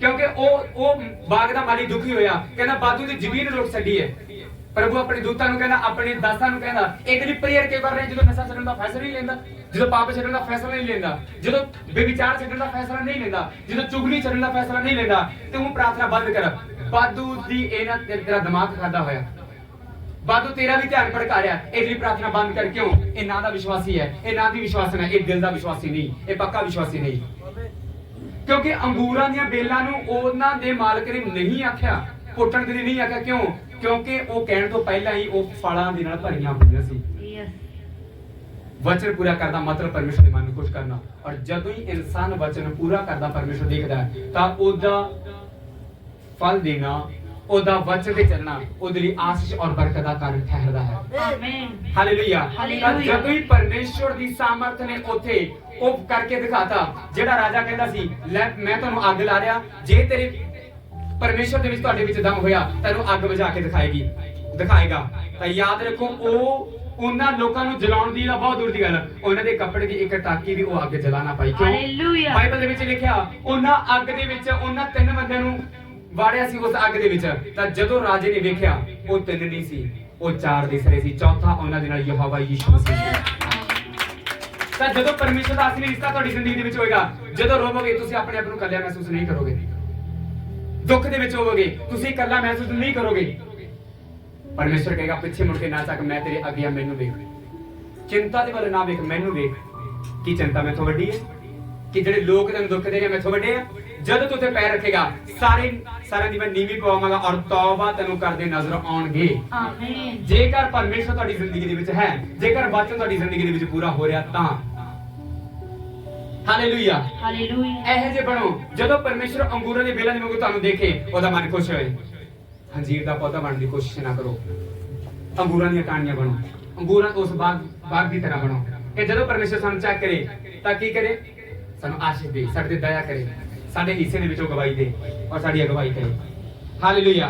A: ਕਿਉਂਕਿ ਉਹ ਉਹ ਬਾਗ ਦਾ ਮਾਲੀ ਦੁਖੀ ਹੋਇਆ, ਕਹਿੰਦਾ, ਬਾਦੂ ਦੀ ਜ਼ਮੀਨ ਰੁਕ ਛੱਡੀ ਹੈ। ਪ੍ਰਭੂ ਆਪਣੇ ਦੂਤਾਂ ਨੂੰ ਕਹਿੰਦਾ, ਆਪਣੇ ਦਾਸਾਂ ਨੂੰ ਕਹਿੰਦਾ ਇਹਦੇ ਲਈ ਪ੍ਰੇਅਰ ਕਿਉਂ ਕਰ ਰਹੇ ਜਦੋਂ ਨਸ਼ਾ ਛੱਡਣ ਦਾ ਫੈਸਲਾ ਨਹੀਂ ਲੈਂਦਾ, ਜਦੋਂ ਪਾਪ ਛੱਡਣ ਦਾ ਫੈਸਲਾ ਨਹੀਂ ਲੈਂਦਾ, ਜਦੋਂ ਬੇਵਿਚਾਰ ਛੱਡਣ ਦਾ ਫੈਸਲਾ ਨਹੀਂ ਲੈਂਦਾ, ਜਦੋਂ ਚੁਗਲੀ ਛੱਡਣ ਦਾ ਫੈਸਲਾ ਨਹੀਂ ਲੈਂਦਾ, ਤੇ ਪ੍ਰਾਰਥਨਾ ਬੰਦ ਕਰ। ਬਾਦੂ ਦੀ ਇਹਨਾਂ ਤੇਰਾ ਦਿਮਾਗ ਖਾਦਾ ਹੋਇਆ। ਬਾਦੂ ਤੇਰਾ ਵੀ ਧਿਆਨ ਭੜਕਾ ਰਿਹਾ ਇਹਦੀ ਲਈ ਪ੍ਰਾਰਥਨਾ ਬੰਦ ਕਰ ਕਿਉਂ? ਇਹ ਨਾਂ ਦਾ ਵਿਸ਼ਵਾਸੀ ਹੈ। ਇਹ ਨਾਂ ਦੀ ਵਿਸ਼ਵਾਸਨ ਹੈ ਇਹ ਦਿਲ ਦਾ ਵਿਸ਼ਵਾਸੀ ਨਹੀਂ। ਇਹ ਪੱਕਾ ਵਿਸ਼ਵਾਸੀ ਨਹੀਂ। ਕਿਉਂਕਿ ਅੰਗੂਰਾਂ ਦੀਆਂ ਬੇਲਾਂ ਨੂੰ ਉਹਨਾਂ ਦੇ ਮਾਲਕ ਨੇ ਨਹੀਂ ਆਖਿਆ। ਪੁੱਟਣ ਦੇ ਲਈ ਨਹੀਂ ਆਖਿਆ। ਕਿਉਂ? ਕਿਉਂਕਿ ਉਹ ਕਹਿਣ ਤੋਂ ਪਹਿਲਾਂ ਹੀ ਉਹ ਫਲਾਂ ਦੇ ਨਾਲ ਭਰੀਆਂ ਹੋਈਆਂ ਸੀ। ਵਚਨ ਪੂਰਾ ਕਰਦਾ ਮਤਲਬ ਪਰਮੇਸ਼ਰ ਦੇ ਮਨ ਨੂੰ ਖੁਸ਼ ਕਰਨਾ। ਔਰ ਜਦੋਂ ਹੀ ਇਨਸਾਨ ਵਚਨ ਪੂਰਾ ਕਰਦਾ ਪਰਮੇਸ਼ਰ ਦੇਖਦਾ ਤਾਂ ਉਹਦਾ ਫਲ ਦੇਣਾ ਉਹਦਾ ਵਚਨ ਤੇ ਚੱਲਣਾ ਉਹਦੇ ਲਈ ਆਸ਼ੀਸ਼ ਔਰ ਬਰਕਤ ਦਾ ਕਾਰਨ ਠਹਿਰਦਾ ਹੈ।
B: ਆਮੇਨ।
A: ਤਾਂ ਜਦੋਂ ਹੀ ਪਰਮੇਸ਼ਵਰ ਦੀ ਸਾਮਰਥ ਨੇ ਉੱਥੇ ਉਹ ਕਰਕੇ ਦਿਖਾਤਾ ਜਿਹੜਾ ਰਾਜਾ ਕਹਿੰਦਾ ਸੀ ਲੈ ਮੈਂ ਤੁਹਾਨੂੰ ਅੱਗ ਲਾ ਰਿਹਾ ਜੇ ਤੇਰੇ ਪਰਮੇਸ਼ਵਰ ਦੇ ਵਿੱਚ ਤੁਹਾਡੇ ਵਿੱਚ ਦਮ ਹੋਇਆ ਤੈਨੂੰ ਅੱਗ ਬੁਝਾ ਕੇ ਦਿਖਾਏਗੀ। ਦਿਖਾਏਗਾ। ਤਾਂ ਯਾਦ ਰੱਖੋ ਉਹ ਉਹਨਾਂ ਲੋਕਾਂ ਨੂੰ ਜਲਾਉਣ ਦੀ ਤਾਂ ਬਹੁਤ ਦੂਰ ਦੀ ਗੱਲ। ਉਹਨਾਂ ਦੇ ਕੱਪੜੇ ਦੀ ਇੱਕ ਟਾਕੀ ਵੀ ਉਹ ਅੱਗ ਜਲਾ ਨਾ ਪਾਈ। ਕਿਉਂ?
B: ਹਾਲੇਲੂਇਆ।
A: ਬਾਈਬਲ ਦੇ ਵਿੱਚ ਲਿਖਿਆ ਉਹਨਾਂ ਅੱਗ ਦੇ ਵਿੱਚ ਉਹਨਾਂ ਤਿੰਨ ਬੰਦਿਆਂ ਨੂੰ ਵਾੜਿਆ ਸੀ ਉਸ ਅੱਗ ਦੇ ਵਿੱਚ। ਤਾਂ ਜਦੋਂ ਰਾਜੇ ਨੇ ਵੇਖਿਆ ਉਹ ਤਿੰਨ ਨਹੀਂ ਸੀ ਉਹ ਚਾਰ ਦਿਸ ਰਹੇ ਸੀ। ਚੌਥਾ ਉਹਨਾਂ ਦੇ ਨਾਲ ਯਹੋਵਾ ਯੀਸ਼ੂ ਮਸੀਹ ਸੀ। ਤਾਂ ਜਦੋਂ ਪਰਮੇਸ਼ਰ ਦਾ ਅਸਲੀ ਰਿਸ਼ਤਾ ਤੁਹਾਡੀ ਜ਼ਿੰਦਗੀ ਦੇ ਵਿੱਚ ਹੋਏਗਾ ਜਦੋਂ ਰੋਵੋਗੇ ਤੁਸੀਂ ਆਪਣੇ ਆਪ ਨੂੰ ਇਕੱਲਿਆ ਮਹਿਸੂਸ ਨਹੀਂ ਕਰੋਗੇ। ਦੁੱਖ ਦੇ ਵਿੱਚ ਹੋਵੋਗੇ। ਤੁਸੀਂ ਇਕੱਲਾ ਮਹਿਸੂਸ ਨਹੀਂ ਕਰੋਗੇ। ਪਰਮੇਸ਼ਰ ਕਹੇਗਾ ਪਿੱਛੇ ਮੁੜ ਕੇ ਨਾ ਚੱਕ ਮੈਂ ਤੇਰੇ ਅੱਗੇ ਆ ਮੈਨੂੰ ਵੇਖ। ਚਿੰਤਾ ਦੇ ਵੱਲ ਨਾ ਵੇਖ ਮੈਨੂੰ ਵੇਖ। ਕੀ ਚਿੰਤਾ ਮੈਥੋਂ ਵੱਡੀ ਹੈ? ਕਿ ਜਿਹੜੇ ਲੋਕ ਤੈਨੂੰ ਦੁੱਖ ਦੇ ਰਹੇ ਮੈਥੋਂ ਵੱਡੇ ਆ? ਜਦੋਂ ਤੂੰ ਤੇ ਪੈਰ ਰੱਖੇਗਾ ਸਾਰੇ ਸਾਰਿਆਂ ਦੀ ਮੈਂ ਨੀਵੀਂ ਪਵਾਵਾਂਗਾ ਔਰ ਤੌਬਾ ਤੈਨੂੰ ਕਰਦੇ ਨਜ਼ਰ ਆਉਣਗੇ।
B: ਆਮੇਨ
A: ਜੇਕਰ ਪਰਮੇਸ਼ਰ ਤੁਹਾਡੀ ਜ਼ਿੰਦਗੀ ਦੇ ਵਿੱਚ ਹੈ ਜੇਕਰ ਵਚਨ ਤੁਹਾਡੀ ਜ਼ਿੰਦਗੀ ਦੇ ਵਿੱਚ ਪੂਰਾ ਹੋ ਰਿਹਾ ਤਾਂ ਹਾਲੇਲੂਇਆ
B: ਹਾਲੇਲੂਇਆ
A: ਇਹੋ ਜਿਹੇ ਬਣੋ ਜਦੋਂ ਪਰਮੇਸ਼ਰ ਅੰਗੂਰਾਂ ਦੇ ਬੇਲਾਂ ਦੇ ਵਾਂਗੂ ਤੁਹਾਨੂੰ ਦੇਖੇ ਉਹਦਾ ਮਨ ਖੁਸ਼ ਹੋਏ। ਹੰਜੀਰ ਦਾ ਪੌਦਾ ਬਣਨ ਦੀ ਕੋਸ਼ਿਸ਼ ਨਾ ਕਰੋ। ਅੰਗੂਰਾਂ ਦੀਆਂ ਟਾਹਣੀਆਂ ਬਣੋ। ਅੰਗੂਰਾਂ ਉਸ ਬਾਗ ਬਾਗ ਦੀ ਤਰ੍ਹਾਂ ਬਣੋ। ਕਿ ਜਦੋਂ ਪਰਮੇਸ਼ਰ ਸਾਨੂੰ ਚੈੱਕ ਕਰੇ ਤਾਂ ਕੀ ਕਰੇ? ਸਾਨੂੰ ਆਸ਼ੀਸ਼ ਦੇ ਸਾਡੇ ਤੇ ਦਇਆ ਕਰੇ। ਸਾਡੇ ਹਿੱਸੇ ਦੇ ਵਿੱਚੋਂ ਗਵਾਈ ਦੇ ਔਰ ਸਾਡੀ ਅਗਵਾਈ ਕਰੇ। ਹਾਲੇਲੂਇਆ